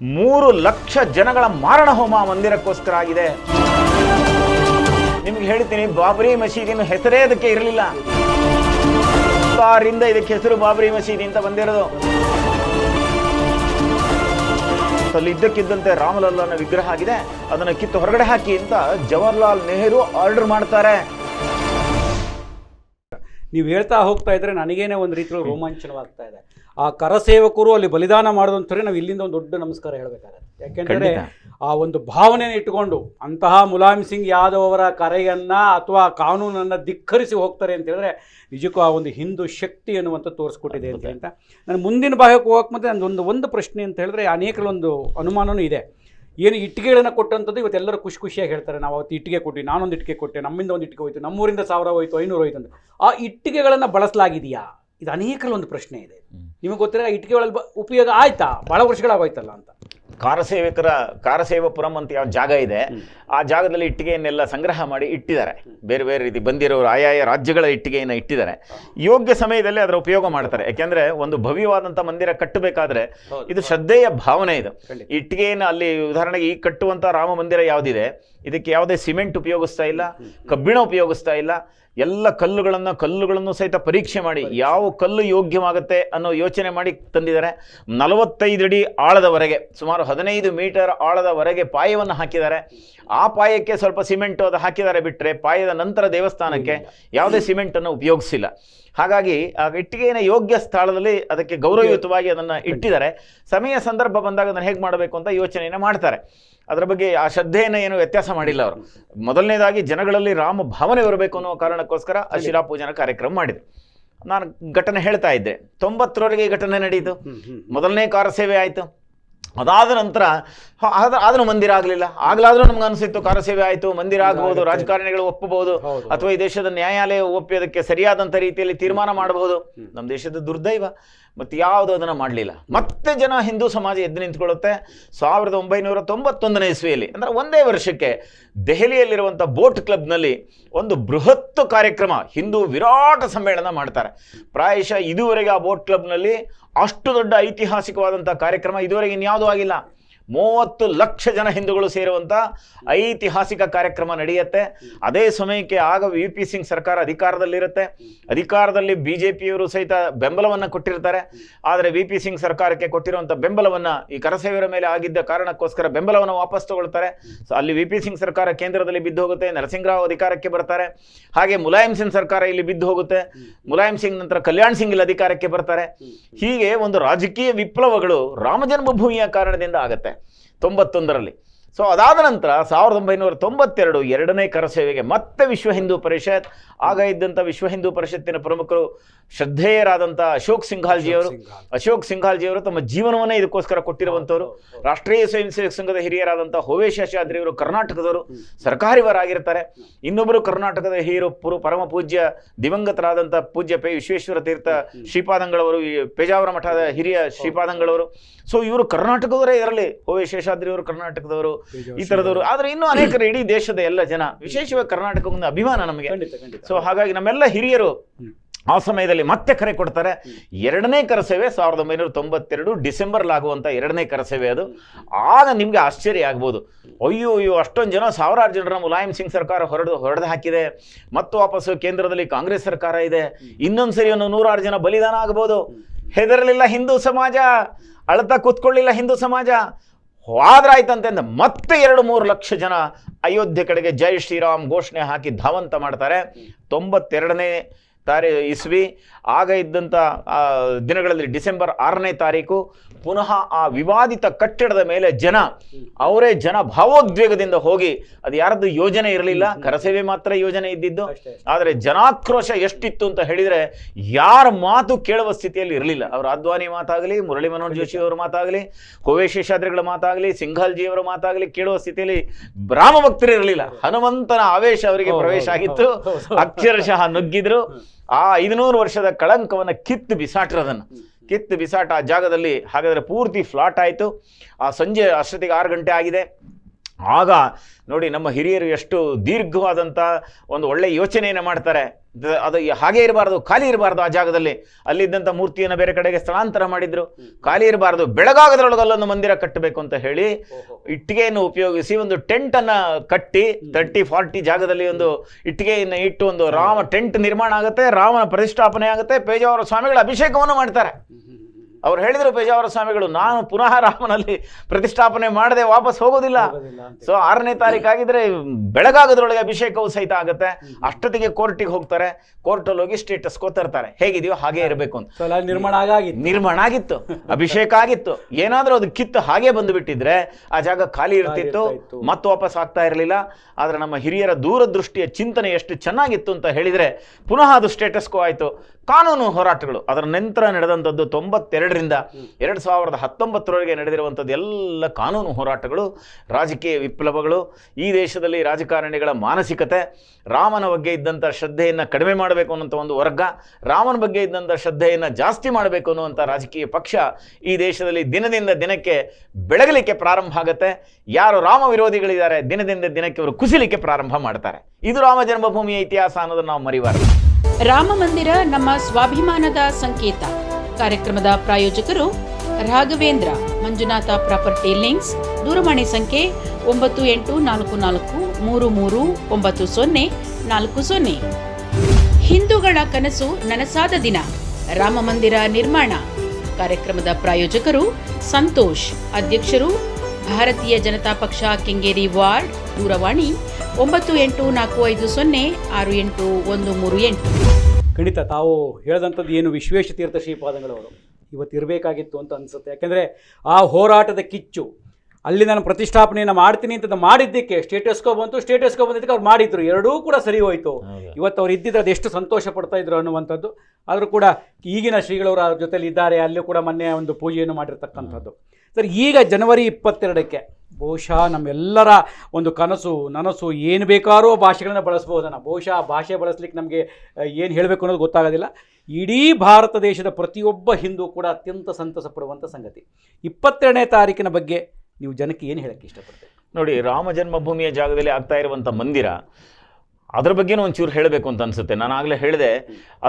ಮೂರು ಲಕ್ಷ ಜನಗಳ ಮಾರಣ ಹೋಮ ಮಂದಿರಕ್ಕೋಸ್ಕರ ಆಗಿದೆ. ನಿಮ್ಗೆ ಹೇಳ್ತೀನಿ, ಬಾಬರಿ ಮಸೀದಿನ ಹೆಸರೇ ಅದಕ್ಕೆ ಇರಲಿಲ್ಲ. ಕಾರಿಂದ ಇದಕ್ಕೆ ಹೆಸರು ಬಾಬರಿ ಮಸೀದಿ ಅಂತ ಬಂದಿರೋದು. ಅಲ್ಲಿ ಇದ್ದಕ್ಕಿದ್ದಂತೆ ರಾಮಲಲ್ಲನ ವಿಗ್ರಹ ಆಗಿದೆ. ಅದನ್ನು ಕಿತ್ತು ಹೊರಗಡೆ ಹಾಕಿ ಅಂತ ಜವಾಹರ್ಲಾಲ್ ನೆಹರು ಆರ್ಡರ್ ಮಾಡ್ತಾರೆ. ನೀವು ಹೇಳ್ತಾ ಹೋಗ್ತಾ ಇದ್ರೆ ನನಗೇನೆ ಒಂದು ರೀತಿಯಲ್ಲಿ ರೋಮಾಂಚನವಾಗ್ತಾ ಇದೆ. ಆ ಕರಸೇವಕರು ಅಲ್ಲಿ ಬಲಿದಾನ ಮಾಡೋದಂತಾರೆ ನಾವು ಇಲ್ಲಿಂದ ಒಂದು ದೊಡ್ಡ ನಮಸ್ಕಾರ ಹೇಳಬೇಕಾಗತ್ತೆ. ಯಾಕೆಂದರೆ. ಆ ಒಂದು ಭಾವನೆಯನ್ನು ಇಟ್ಟುಕೊಂಡು ಅಂತಹ ಮುಲಾಯಂ ಸಿಂಗ್ ಯಾದವ್ ಅವರ ಕರೆಯನ್ನು ಅಥವಾ ಕಾನೂನನ್ನು ಧಿಕ್ಕರಿಸಿ ಹೋಗ್ತಾರೆ ಅಂತ ಹೇಳಿದ್ರೆ ನಿಜಕ್ಕೂ ಆ ಒಂದು ಹಿಂದೂ ಶಕ್ತಿ ಅನ್ನುವಂಥ ತೋರಿಸ್ಕೊಟ್ಟಿದೆ ಅಂತ ಅಂತ ನಾನು ಮುಂದಿನ ಭಾಗಕ್ಕೆ ಹೋಗಕ್ಕೆ ಮತ್ತೆ ಒಂದು ಒಂದು ಪ್ರಶ್ನೆ ಅಂತ ಹೇಳಿದ್ರೆ ಅನೇಕರೊಂದು ಅನುಮಾನವೂ ಇದೆ. ಏನು ಇಟ್ಟಿಗೆಗಳನ್ನು ಕೊಟ್ಟಂಥದ್ದು ಇವತ್ತೆಲ್ಲರೂ ಖುಷಿ ಖುಷಿಯಾಗಿ ಹೇಳ್ತಾರೆ ನಾವು ಅವತ್ತು ಇಟ್ಟಿಗೆ ಕೊಟ್ಟು ನಾನೊಂದು ಇಟ್ಟಿಗೆ ಕೊಟ್ಟೆ ನಮ್ಮಿಂದ ಒಂದು ಇಟ್ಟಿಗೆ ಹೋಯ್ತು ನಮ್ಮೂರಿಂದ ಸಾವಿರ ಹೋಯಿತು ಐನೂರು ಹೋಯ್ತು ಅಂತ. ಆ ಇಟ್ಟಿಗೆಗಳನ್ನು ಬಳಸಲಾಗಿದೆಯಾ? ಇದು ಅನೇಕರ ಒಂದು ಪ್ರಶ್ನೆ ಇದೆ. ನಿಮಗೆ ಗೊತ್ತಿರೋ ಇಟ್ಟಿಗೆ ಒಳಗೆ ಉಪಯೋಗ ಆಯ್ತಾ? ಬಹಳ ವರ್ಷಗಳಾಗೋಯ್ತಲ್ಲ ಅಂತ. ಕಾರಸೇವಕರ ಕಾರಸೇವಪುರಂ ಅಂತ ಯಾವ ಜಾಗ ಇದೆ ಆ ಜಾಗದಲ್ಲಿ ಇಟ್ಟಿಗೆಯನ್ನೆಲ್ಲ ಸಂಗ್ರಹ ಮಾಡಿ ಇಟ್ಟಿದ್ದಾರೆ. ಬೇರೆ ಬೇರೆ ರೀತಿ ಬಂದಿರೋರು ಆಯಾಯ ರಾಜ್ಯಗಳ ಇಟ್ಟಿಗೆಯನ್ನು ಇಟ್ಟಿದ್ದಾರೆ. ಯೋಗ್ಯ ಸಮಯದಲ್ಲಿ ಅದರ ಉಪಯೋಗ ಮಾಡ್ತಾರೆ. ಯಾಕೆಂದ್ರೆ ಒಂದು ಭವ್ಯವಾದಂಥ ಮಂದಿರ ಕಟ್ಟಬೇಕಾದ್ರೆ ಇದು ಶ್ರದ್ಧೆಯ ಭಾವನೆ ಇದು. ಇಟ್ಟಿಗೆಯನ್ನು ಅಲ್ಲಿ ಉದಾಹರಣೆಗೆ ಈ ಕಟ್ಟುವಂಥ ರಾಮ ಮಂದಿರ ಯಾವುದಿದೆ? ಇದಕ್ಕೆ ಯಾವುದೇ ಸಿಮೆಂಟ್ ಉಪಯೋಗಿಸ್ತಾ ಇಲ್ಲ ಕಬ್ಬಿಣ ಉಪಯೋಗಿಸ್ತಾ ಇಲ್ಲ ಎಲ್ಲ ಕಲ್ಲುಗಳನ್ನು ಕಲ್ಲುಗಳನ್ನು ಸಹಿತ ಪರೀಕ್ಷೆ ಮಾಡಿ ಯಾವ ಕಲ್ಲು ಯೋಗ್ಯವಾಗುತ್ತೆ ಅನ್ನೋ ಯೋಚನೆ ಮಾಡಿ ತಂದಿದ್ದಾರೆ. ನಲವತ್ತೈದು ಅಡಿ ಆಳದವರೆಗೆ ಸುಮಾರು ಹದಿನೈದು ಮೀಟರ್ ಆಳದವರೆಗೆ ಪಾಯವನ್ನು ಹಾಕಿದ್ದಾರೆ. ಆ ಪಾಯಕ್ಕೆ ಸ್ವಲ್ಪ ಸಿಮೆಂಟ್ ಅದು ಹಾಕಿದ್ದಾರೆ ಬಿಟ್ಟರೆ ಪಾಯದ ನಂತರ ದೇವಸ್ಥಾನಕ್ಕೆ ಯಾವುದೇ ಸಿಮೆಂಟನ್ನು ಉಪಯೋಗಿಸಿಲ್ಲ. ಹಾಗಾಗಿ ಆ ಇಟ್ಟಿಗೆಯ ಯೋಗ್ಯ ಸ್ಥಳದಲ್ಲಿ ಅದಕ್ಕೆ ಗೌರವಯುತವಾಗಿ ಅದನ್ನು ಇಟ್ಟಿದ್ದಾರೆ. ಸಮಯ ಸಂದರ್ಭ ಬಂದಾಗ ಅದನ್ನು ಹೇಗೆ ಮಾಡಬೇಕು ಅಂತ ಯೋಚನೆಯನ್ನು ಮಾಡ್ತಾರೆ. ಅದರ ಬಗ್ಗೆ ಆ ಶ್ರದ್ಧೆಯನ್ನು ಏನು ವ್ಯತ್ಯಾಸ ಮಾಡಿಲ್ಲ ಅವರು. ಮೊದಲನೇದಾಗಿ ಜನಗಳಲ್ಲಿ ರಾಮ ಭಾವನೆ ಬರಬೇಕು ಅನ್ನೋ ಕಾರಣಕ್ಕೋಸ್ಕರ ಆ ಶಿಲಾಪೂಜನ ಕಾರ್ಯಕ್ರಮ ಮಾಡಿದೆ. ನಾನು ಘಟನೆ ಹೇಳ್ತಾ ಇದ್ದೆ. ತೊಂಬತ್ತರವರೆಗೆ ಈ ಘಟನೆ ನಡೆಯಿತು ಮೊದಲನೇ ಕಾರ ಸೇವೆ ಆಯಿತು. ಅದಾದ ನಂತರ ಆದ್ರೂ ಮಂದಿರ ಆಗಲಿಲ್ಲ. ಆಗ್ಲಾದ್ರೂ ನಮ್ಗೆ ಅನಿಸಿತ್ತು ಕಾರ ಸೇವೆ ಆಯಿತು ಮಂದಿರ ಆಗಬಹುದು ರಾಜಕಾರಣಿಗಳು ಒಪ್ಪಬಹುದು ಅಥವಾ ಈ ದೇಶದ ನ್ಯಾಯಾಲಯ ಒಪ್ಪೋದಕ್ಕೆ ಸರಿಯಾದಂಥ ರೀತಿಯಲ್ಲಿ ತೀರ್ಮಾನ ಮಾಡಬಹುದು. ನಮ್ಮ ದೇಶದ ದುರ್ದೈವ. ಮತ್ತೆ ಯಾವುದು ಅದನ್ನು ಮಾಡಲಿಲ್ಲ. ಮತ್ತೆ ಜನ ಹಿಂದೂ ಸಮಾಜ ಎದ್ದು ನಿಂತ್ಕೊಳ್ಳುತ್ತೆ. ಸಾವಿರದ ಒಂಬೈನೂರ ತೊಂಬತ್ತೊಂದನೇ ಇಸ್ವಿಯಲ್ಲಿ, ಅಂದರೆ ಒಂದೇ ವರ್ಷಕ್ಕೆ ದೆಹಲಿಯಲ್ಲಿರುವಂಥ ಬೋಟ್ ಕ್ಲಬ್ನಲ್ಲಿ ಒಂದು ಬೃಹತ್ ಕಾರ್ಯಕ್ರಮ, ಹಿಂದೂ ವಿರಾಟ ಸಮ್ಮೇಳನ ಮಾಡ್ತಾರೆ. ಪ್ರಾಯಶಃ ಇದುವರೆಗೆ ಆ ಬೋಟ್ ಕ್ಲಬ್ನಲ್ಲಿ ಅಷ್ಟು ದೊಡ್ಡ ಐತಿಹಾಸಿಕವಾದಂಥ ಕಾರ್ಯಕ್ರಮ ಇದುವರೆಗೆ ಇನ್ಯಾವುದೂ ಆಗಿಲ್ಲ. ಮೂವತ್ತು ಲಕ್ಷ ಜನ ಹಿಂದೂಗಳು ಸೇರುವಂಥ ಐತಿಹಾಸಿಕ ಕಾರ್ಯಕ್ರಮ ನಡೆಯುತ್ತೆ. ಅದೇ ಸಮಯಕ್ಕೆ ಆಗ ವಿ ಪಿ ಸಿಂಗ್ ಸರ್ಕಾರ ಅಧಿಕಾರದಲ್ಲಿರುತ್ತೆ. ಅಧಿಕಾರದಲ್ಲಿ ಬಿ ಜೆ ಪಿಯವರು ಸಹಿತ ಬೆಂಬಲವನ್ನು ಕೊಟ್ಟಿರ್ತಾರೆ. ಆದರೆ ವಿ ಪಿ ಸಿಂಗ್ ಸರ್ಕಾರಕ್ಕೆ ಕೊಟ್ಟಿರುವಂಥ ಬೆಂಬಲವನ್ನು ಈ ಕರಸೇವರ ಮೇಲೆ ಆಗಿದ್ದ ಕಾರಣಕ್ಕೋಸ್ಕರ ಬೆಂಬಲವನ್ನು ವಾಪಸ್ ತಗೊಳ್ತಾರೆ. ಸೊ ಅಲ್ಲಿ ವಿ ಪಿ ಸಿಂಗ್ ಸರ್ಕಾರ ಕೇಂದ್ರದಲ್ಲಿ ಬಿದ್ದು ಹೋಗುತ್ತೆ. ನರಸಿಂಗರಾವ್ ಅಧಿಕಾರಕ್ಕೆ ಬರ್ತಾರೆ. ಹಾಗೆ ಮುಲಾಯಂ ಸಿಂಗ್ ಸರ್ಕಾರ ಇಲ್ಲಿ ಬಿದ್ದು ಹೋಗುತ್ತೆ. ಮುಲಾಯಂ ಸಿಂಗ್ ನಂತರ ಕಲ್ಯಾಣ್ ಸಿಂಗ್ ಇಲ್ಲಿ ಅಧಿಕಾರಕ್ಕೆ ಬರ್ತಾರೆ. ಹೀಗೆ ಒಂದು ರಾಜಕೀಯ ವಿಪ್ಲವಗಳು ರಾಮ ಜನ್ಮಭೂಮಿಯ ಕಾರಣದಿಂದ ಆಗತ್ತೆ. ತೊಂಬತ್ತೊಂದರಲ್ಲಿ. ಸೊ ಅದಾದ ನಂತರ ಸಾವಿರದ ಒಂಬೈನೂರ ತೊಂಬತ್ತೆರಡು ಎರಡನೇ ಕರಸೇವೆಗೆ ಮತ್ತೆ ವಿಶ್ವ ಹಿಂದೂ ಪರಿಷತ್ ಆಗ ಇದ್ದಂಥ ವಿಶ್ವ ಹಿಂದೂ ಪರಿಷತ್ತಿನ ಪ್ರಮುಖರು ಶ್ರದ್ಧೇಯರಾದಂಥ ಅಶೋಕ್ ಸಿಂಘಾಲ್ಜಿಯವರು. ಸಿಂಘಾಲ್. ಅಶೋಕ್ ಸಿಂಘಾಲ್ಜಿಯವರು ತಮ್ಮ ಜೀವನವನ್ನೇ ಇದಕ್ಕೋಸ್ಕರ ಕೊಟ್ಟಿರುವಂಥವ್ರು ರಾಷ್ಟ್ರೀಯ ಸ್ವಯಂ ಸೇವಕ ಸಂಘದ ಹಿರಿಯರಾದಂಥ ಹೋವೆ ಅವರು ಕರ್ನಾಟಕದವರು ಸರ್ಕಾರಿವರಾಗಿರ್ತಾರೆ. ಇನ್ನೊಬ್ಬರು ಕರ್ನಾಟಕದ ಹಿರಿಯರು ಪುರು ಪರಮ ಪೂಜ್ಯ ದಿವಂಗತರಾದಂಥ ಪೂಜ್ಯ ಪೇ ವಿಶ್ವೇಶ್ವರ ತೀರ್ಥ ಶ್ರೀಪಾದಂಗಳವರು ಈ ಪೇಜಾವರ ಮಠದ ಹಿರಿಯ ಶ್ರೀಪಾದಂಗಳವರು. ಸೊ ಇವರು ಕರ್ನಾಟಕದವರೇ ಇರಲಿ. ಹೋವೆ ಶೇಷಾದ್ರಿಯವರು ಕರ್ನಾಟಕದವರು ಈ ಥರದವರು ಆದರೆ ಇನ್ನೂ ಅನೇಕರು ಇಡೀ ದೇಶದ ಎಲ್ಲ ಜನ ವಿಶೇಷವಾಗಿ ಕರ್ನಾಟಕ ಒಂದು ಅಭಿಮಾನ ನಮಗೆ. ಖಂಡಿತ ಖಂಡಿತ. ಸೊ ಹಾಗಾಗಿ ನಮ್ಮೆಲ್ಲ ಹಿರಿಯರು ಆ ಸಮಯದಲ್ಲಿ ಮತ್ತೆ ಕರೆ ಕೊಡ್ತಾರೆ. ಎರಡನೇ ಕರಸೇವೆ ಸಾವಿರದ ಒಂಬೈನೂರ ತೊಂಬತ್ತೆರಡು ಡಿಸೆಂಬರ್ಲಾಗುವಂಥ ಎರಡನೇ ಕರಸೇವೆ ಅದು. ಆಗ ನಿಮಗೆ ಆಶ್ಚರ್ಯ ಆಗ್ಬೋದು. ಅಯ್ಯೋ ಅಯ್ಯೋ ಅಷ್ಟೊಂದು ಜನ ಸಾವಿರಾರು ಜನರ ಮುಲಾಯಂ ಸಿಂಗ್ ಸರ್ಕಾರ ಹೊರಡು ಹೊಡೆದು ಹಾಕಿದೆ. ಮತ್ತು ವಾಪಸ್ಸು ಕೇಂದ್ರದಲ್ಲಿ ಕಾಂಗ್ರೆಸ್ ಸರ್ಕಾರ ಇದೆ. ಇನ್ನೊಂದು ಸರಿ ಒಂದು ನೂರಾರು ಜನ ಬಲಿದಾನ ಆಗ್ಬೋದು. ಹೆದರಲಿಲ್ಲ ಹಿಂದೂ ಸಮಾಜ. ಅಳತಾ ಕೂತ್ಕೊಳ್ಳಿಲ್ಲ ಹಿಂದೂ ಸಮಾಜ. ಆಯ್ತಂತೆ ಅಂದ್ರೆ ಮತ್ತೆ ಎರಡು ಮೂರು ಲಕ್ಷ ಜನ ಅಯೋಧ್ಯೆ ಕಡೆಗೆ ಜೈ ಶ್ರೀರಾಮ್ ಘೋಷಣೆ ಹಾಕಿ ಧಾವಂತ ಮಾಡ್ತಾರೆ. ತೊಂಬತ್ತೆರಡನೇ ತಾರೀ ಇಸ್ವಿ. ಆಗ ಇದ್ದಂಥ ದಿನಗಳಲ್ಲಿ ಡಿಸೆಂಬರ್ ಆರನೇ ತಾರೀಕು ಪುನಃ ಆ ವಿವಾದಿತ ಕಟ್ಟಡದ ಮೇಲೆ ಜನ ಅವರೇ ಜನ ಭಾವೋದ್ವೇಗದಿಂದ ಹೋಗಿ ಅದು ಯಾರದ್ದು ಯೋಜನೆ ಇರಲಿಲ್ಲ ಕರಸೇವೆ ಮಾತ್ರ ಯೋಜನೆ ಇದ್ದಿದ್ದು. ಆದರೆ ಜನಾಕ್ರೋಶ ಎಷ್ಟಿತ್ತು ಅಂತ ಹೇಳಿದರೆ ಯಾರ ಮಾತು ಕೇಳುವ ಸ್ಥಿತಿಯಲ್ಲಿ ಇರಲಿಲ್ಲ. ಅವರ ಅದ್ವಾನಿ ಮಾತಾಗಲಿ ಮುರಳಿ ಮನೋಹರ್ ಜೋಶಿ ಅವರ ಮಾತಾಗಲಿ ಕೋವೆ ಶೇಷಾದ್ರಿಗಳ ಮಾತಾಗಲಿ ಸಿಂಘಾಲ್ಜಿಯವರ ಮಾತಾಗಲಿ ಕೇಳುವ ಸ್ಥಿತಿಯಲ್ಲಿ ರಾಮ ಭಕ್ತರು ಇರಲಿಲ್ಲ ಹನುಮಂತನ ಆವೇಶ ಅವರಿಗೆ ಪ್ರವೇಶ ಆಗಿತ್ತು. ಅಕ್ಷರಶಃ ನುಗ್ಗಿದ್ರು. ಆ ಐದುನೂರು ವರ್ಷದ ಕಳಂಕವನ್ನು ಕಿತ್ತು ಬಿಸಾಟ್ರದನ್ನು ಕಿತ್ತು ಬಿಸಾಟ ಆ ಜಾಗದಲ್ಲಿ ಹಾಗಾದರೆ ಪೂರ್ತಿ ಫ್ಲಾಟ್ ಆಯಿತು. ಆ ಸಂಜೆ ಅಷ್ಟೊತ್ತಿಗೆ ಆರು ಗಂಟೆ ಆಗಿದೆ. ಆಗ ನೋಡಿ ನಮ್ಮ ಹಿರಿಯರು ಎಷ್ಟು ದೀರ್ಘವಾದಂಥ ಒಂದು ಒಳ್ಳೆಯ ಯೋಚನೆಯನ್ನು ಮಾಡ್ತಾರೆ. ಅದು ಹಾಗೆ ಇರಬಾರ್ದು ಖಾಲಿ ಇರಬಾರ್ದು ಆ ಜಾಗದಲ್ಲಿ. ಅಲ್ಲಿದ್ದಂಥ ಮೂರ್ತಿಯನ್ನು ಬೇರೆ ಕಡೆಗೆ ಸ್ಥಳಾಂತರ ಮಾಡಿದ್ರು. ಖಾಲಿ ಇರಬಾರ್ದು ಬೆಳಗಾಗದ್ರೊಳಗೆ ಅಲ್ಲೊಂದು ಮಂದಿರ ಕಟ್ಟಬೇಕು ಅಂತ ಹೇಳಿ ಇಟ್ಟಿಗೆಯನ್ನು ಉಪಯೋಗಿಸಿ ಒಂದು ಟೆಂಟ್ ಅನ್ನ ಕಟ್ಟಿ ತರ್ಟಿ ಫಾರ್ಟಿ ಜಾಗದಲ್ಲಿ ಒಂದು ಇಟ್ಟಿಗೆಯನ್ನು ಇಟ್ಟು ಒಂದು ರಾಮ ಟೆಂಟ್ ನಿರ್ಮಾಣ ಆಗುತ್ತೆ ರಾಮನ ಪ್ರತಿಷ್ಠಾಪನೆ ಆಗುತ್ತೆ ಪೇಜಾವರ ಸ್ವಾಮಿಗಳ ಅಭಿಷೇಕವನ್ನು ಮಾಡ್ತಾರೆ. ಅವ್ರು ಹೇಳಿದ್ರು ಪೇಜಾವರ ಸ್ವಾಮಿಗಳು ನಾನು ಪುನಃ ರಾಮನಲ್ಲಿ ಪ್ರತಿಷ್ಠಾಪನೆ ಮಾಡದೆ ವಾಪಸ್ ಹೋಗೋದಿಲ್ಲ. ಸೊ ಆರನೇ ತಾರೀಕು ಆಗಿದ್ರೆ ಬೆಳಗಾಗದ್ರೊಳಗೆ ಅಭಿಷೇಕವು ಸಹಿತ ಆಗುತ್ತೆ. ಅಷ್ಟೊತ್ತಿಗೆ ಕೋರ್ಟಿಗೆ ಹೋಗ್ತಾರೆ. ಕೋರ್ಟಲ್ಲಿ ಹೋಗಿ ಸ್ಟೇಟಸ್ ತರ್ತಾರೆ. ಹೇಗಿದೆಯೋ ಹಾಗೆ ಇರಬೇಕು ಅಂತ. ನಿರ್ಮಾಣ ಆಗಿತ್ತು ನಿರ್ಮಾಣ ಆಗಿತ್ತು. ಅಭಿಷೇಕ ಆಗಿತ್ತು. ಏನಾದ್ರೂ ಅದು ಕಿತ್ತು ಹಾಗೆ ಬಂದು ಬಿಟ್ಟಿದ್ರೆ ಆ ಜಾಗ ಖಾಲಿ ಇರ್ತಿತ್ತು. ಮತ್ತೆ ವಾಪಸ್ ಆಗ್ತಾ ಇರಲಿಲ್ಲ. ಆದ್ರೆ ನಮ್ಮ ಹಿರಿಯರ ದೂರದೃಷ್ಟಿಯ ಚಿಂತನೆ ಎಷ್ಟು ಚೆನ್ನಾಗಿತ್ತು ಅಂತ ಹೇಳಿದ್ರೆ ಪುನಃ ಅದು ಸ್ಟೇಟಸ್ಕೋ ಆಯಿತು. ಕಾನೂನು ಹೋರಾಟಗಳು ಅದರ ನಂತರ ನಡೆದಂಥದ್ದು ತೊಂಬತ್ತೆರಡರಿಂದ ಎರಡು ಸಾವಿರದ ಹತ್ತೊಂಬತ್ತರವರೆಗೆ ನಡೆದಿರುವಂಥದ್ದು ಎಲ್ಲ ಕಾನೂನು ಹೋರಾಟಗಳು ರಾಜಕೀಯ ವಿಪ್ಲವಗಳು ಈ ದೇಶದಲ್ಲಿ ರಾಜಕಾರಣಿಗಳ ಮಾನಸಿಕತೆ ರಾಮನ ಬಗ್ಗೆ ಇದ್ದಂಥ ಶ್ರದ್ಧೆಯನ್ನು ಕಡಿಮೆ ಮಾಡಬೇಕು ಅನ್ನೋಂಥ ಒಂದು ವರ್ಗ ರಾಮನ ಬಗ್ಗೆ ಇದ್ದಂಥ ಶ್ರದ್ಧೆಯನ್ನು ಜಾಸ್ತಿ ಮಾಡಬೇಕು ಅನ್ನುವಂಥ ರಾಜಕೀಯ ಪಕ್ಷ ಈ ದೇಶದಲ್ಲಿ ದಿನದಿಂದ ದಿನಕ್ಕೆ ಬೆಳಗಲಿಕ್ಕೆ ಪ್ರಾರಂಭ ಆಗುತ್ತೆ. ಯಾರು ರಾಮ ವಿರೋಧಿಗಳಿದ್ದಾರೆ ದಿನದಿಂದ ದಿನಕ್ಕೆ ಅವರು ಕುಸಿಲಿಕ್ಕೆ ಪ್ರಾರಂಭ ಮಾಡ್ತಾರೆ. ಇದು ರಾಮ ಜನ್ಮಭೂಮಿಯ ಇತಿಹಾಸ ಅನ್ನೋದನ್ನು ನಾವು ಮರಿಬಾರದು. ರಾಮ ಮಂದಿರ ನಮ್ಮ ಸ್ವಾಭಿಮಾನದ ಸಂಕೇತ. ಕಾರ್ಯಕ್ರಮದ ಪ್ರಾಯೋಜಕರು ರಾಘವೇಂದ್ರ, ಮಂಜುನಾಥ ಪ್ರಾಪರ್ಟಿ ಲಿಂಕ್ಸ್, ದೂರವಾಣಿ ಸಂಖ್ಯೆ ಒಂಬತ್ತು ಎಂಟು ನಾಲ್ಕು ನಾಲ್ಕು ಮೂರು ಮೂರು ಒಂಬತ್ತು ಸೊನ್ನೆ ನಾಲ್ಕು ಸೊನ್ನೆ. ಹಿಂದೂಗಳ ಕನಸು ನನಸಾದ ದಿನ. ರಾಮ ಮಂದಿರ ನಿರ್ಮಾಣ. ಕಾರ್ಯಕ್ರಮದ ಪ್ರಾಯೋಜಕರು ಸಂತೋಷ್, ಅಧ್ಯಕ್ಷರು ಭಾರತೀಯ ಜನತಾ ಪಕ್ಷ ಕೆಂಗೇರಿ ವಾರ್ಡ್, ದೂರವಾಣಿ. ಒಂಬತ್ತು ಎಂಟು ನಾಲ್ಕು ಐದು ಸೊನ್ನೆ ಆರು ಎಂಟು ಒಂದು ಮೂರು ಎಂಟು. ಖಂಡಿತ ತಾವು ಹೇಳಿದಂಥದ್ದು ಏನು ವಿಶ್ವೇಶ ತೀರ್ಥ ಶ್ರೀಪಾದಂಗಳವರು ಇವತ್ತು ಇರಬೇಕಾಗಿತ್ತು ಅಂತ ಅನಿಸುತ್ತೆ. ಯಾಕೆಂದರೆ ಆ ಹೋರಾಟದ ಕಿಚ್ಚು ಅಲ್ಲಿ ನಾನು ಪ್ರತಿಷ್ಠಾಪನೆಯನ್ನು ಮಾಡ್ತೀನಿ ಅಂತ ಮಾಡಿದ್ದಕ್ಕೆ ಸ್ಟೇಟಸ್ಕೋ ಬಂತು ಸ್ಟೇಟಸ್ಗೋ ಬಂದಿದ್ದಕ್ಕೆ ಅವ್ರು ಮಾಡಿದ್ರು. ಎರಡೂ ಕೂಡ ಸರಿ ಹೋಯಿತು. ಇವತ್ತು ಅವ್ರು ಇದ್ದಿದ್ರೆ ಅದೆಷ್ಟು ಸಂತೋಷ ಪಡ್ತಾ ಇದ್ರು ಅನ್ನುವಂಥದ್ದು. ಆದರೂ ಕೂಡ ಈಗಿನ ಶ್ರೀಗಳವರು ಅವ್ರ ಜೊತೆಲಿ ಇದ್ದಾರೆ ಅಲ್ಲೂ ಕೂಡ ಮೊನ್ನೆ ಒಂದು ಪೂಜೆಯನ್ನು ಮಾಡಿರ್ತಕ್ಕಂಥದ್ದು. ಸರ್ ಈಗ ಜನವರಿ ಇಪ್ಪತ್ತೆರಡಕ್ಕೆ ಬಹುಶಃ ನಮ್ಮೆಲ್ಲರ ಒಂದು ಕನಸು, ನನಸು ಏನು ಬೇಕಾರೋ ಭಾಷೆಗಳನ್ನ ಬಳಸ್ಬೋದನ್ನ ಬಹುಶಃ ಭಾಷೆ ಬಳಸ್ಲಿಕ್ಕೆ ನಮಗೆ ಏನು ಹೇಳಬೇಕು ಅನ್ನೋದು ಗೊತ್ತಾಗೋದಿಲ್ಲ. ಇಡೀ ಭಾರತ ದೇಶದ ಪ್ರತಿಯೊಬ್ಬ ಹಿಂದೂ ಕೂಡ ಅತ್ಯಂತ ಸಂತಸ ಪಡುವಂಥ ಸಂಗತಿ. ಇಪ್ಪತ್ತೆರಡನೇ ತಾರೀಕಿನ ಬಗ್ಗೆ ನೀವು ಜನಕ್ಕೆ ಏನು ಹೇಳಕ್ಕೆ ಇಷ್ಟಪಡ್ತೀರಿ? ನೋಡಿ, ರಾಮ ಜನ್ಮಭೂಮಿಯ ಜಾಗದಲ್ಲಿ ಆಗ್ತಾ ಇರುವಂಥ ಮಂದಿರ, ಅದ್ರ ಬಗ್ಗೆನೂ ಒಂಚೂರು ಹೇಳಬೇಕು ಅಂತ ಅನಿಸುತ್ತೆ. ನಾನು ಆಗಲೇ ಹೇಳಿದೆ,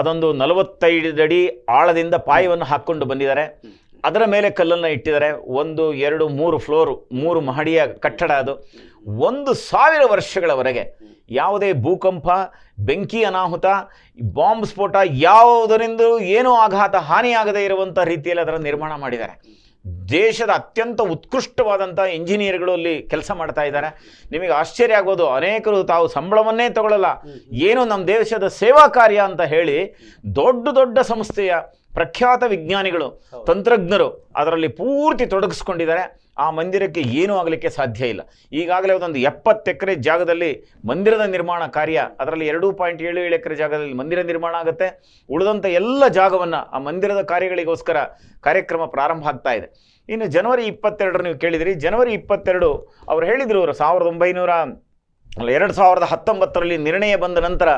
ಅದೊಂದು ನಲವತ್ತೈದು ಅಡಿ ಆಳದಿಂದ ಪಾಯವನ್ನು ಹಾಕ್ಕೊಂಡು ಬಂದಿದ್ದಾರೆ. ಅದರ ಮೇಲೆ ಕಲ್ಲನ್ನು ಇಟ್ಟಿದ್ದಾರೆ. ಒಂದು, ಎರಡು, ಮೂರು ಫ್ಲೋರು, ಮೂರು ಮಹಡಿಯ ಕಟ್ಟಡ ಅದು. ಒಂದು ಸಾವಿರ ವರ್ಷಗಳವರೆಗೆ ಯಾವುದೇ ಭೂಕಂಪ, ಬೆಂಕಿ ಅನಾಹುತ, ಬಾಂಬ್ ಸ್ಫೋಟ ಯಾವುದರಿಂದ ಏನೂ ಆಘಾತ, ಹಾನಿಯಾಗದೇ ಇರುವಂಥ ರೀತಿಯಲ್ಲಿ ಅದರ ನಿರ್ಮಾಣ ಮಾಡಿದ್ದಾರೆ. ದೇಶದ ಅತ್ಯಂತ ಉತ್ಕೃಷ್ಟವಾದಂಥ ಇಂಜಿನಿಯರ್ಗಳು ಅಲ್ಲಿ ಕೆಲಸ ಮಾಡ್ತಾ ಇದ್ದಾರೆ. ನಿಮಗೆ ಆಶ್ಚರ್ಯ ಆಗೋದು ಅನೇಕರು ತಾವು ಸಂಬಳವನ್ನೇ ತಗೊಳ್ಳಲ್ಲ ಏನು ನಮ್ಮ ದೇಶದ ಸೇವಾ ಕಾರ್ಯ ಅಂತ ಹೇಳಿ ದೊಡ್ಡ ದೊಡ್ಡ ಸಂಸ್ಥೆಯ ಪ್ರಖ್ಯಾತ ವಿಜ್ಞಾನಿಗಳು ತಂತ್ರಜ್ಞರು ಅದರಲ್ಲಿ ಪೂರ್ತಿ ತೊಡಗಿಸ್ಕೊಂಡಿದ್ದಾರೆ. ಆ ಮಂದಿರಕ್ಕೆ ಏನೂ ಆಗಲಿಕ್ಕೆ ಸಾಧ್ಯ ಇಲ್ಲ. ಈಗಾಗಲೇ ಒಂದೊಂದು ಎಪ್ಪತ್ತು ಎಕರೆ ಜಾಗದಲ್ಲಿ ಮಂದಿರದ ನಿರ್ಮಾಣ ಕಾರ್ಯ ಅದರಲ್ಲಿ ಎರಡು ಪಾಯಿಂಟ್ ಏಳು ಏಳು ಎಕರೆ ಜಾಗದಲ್ಲಿ ಮಂದಿರ ನಿರ್ಮಾಣ ಆಗುತ್ತೆ. ಉಳಿದಂಥ ಎಲ್ಲ ಜಾಗವನ್ನು ಆ ಮಂದಿರದ ಕಾರ್ಯಗಳಿಗೋಸ್ಕರ ಕಾರ್ಯಕ್ರಮ ಪ್ರಾರಂಭ ಆಗ್ತಾ ಇದೆ. ಇನ್ನು ಜನವರಿ ಇಪ್ಪತ್ತೆರಡರ ನೀವು ಕೇಳಿದಿರಿ ಜನವರಿ ಇಪ್ಪತ್ತೆರಡು ಅವ್ರು ಹೇಳಿದರು ಅವರು ಸಾವಿರದ ಒಂಬೈನೂರ ಎರಡು ಸಾವಿರದ ಹತ್ತೊಂಬತ್ತರಲ್ಲಿ ನಿರ್ಣಯ ಬಂದ ನಂತರ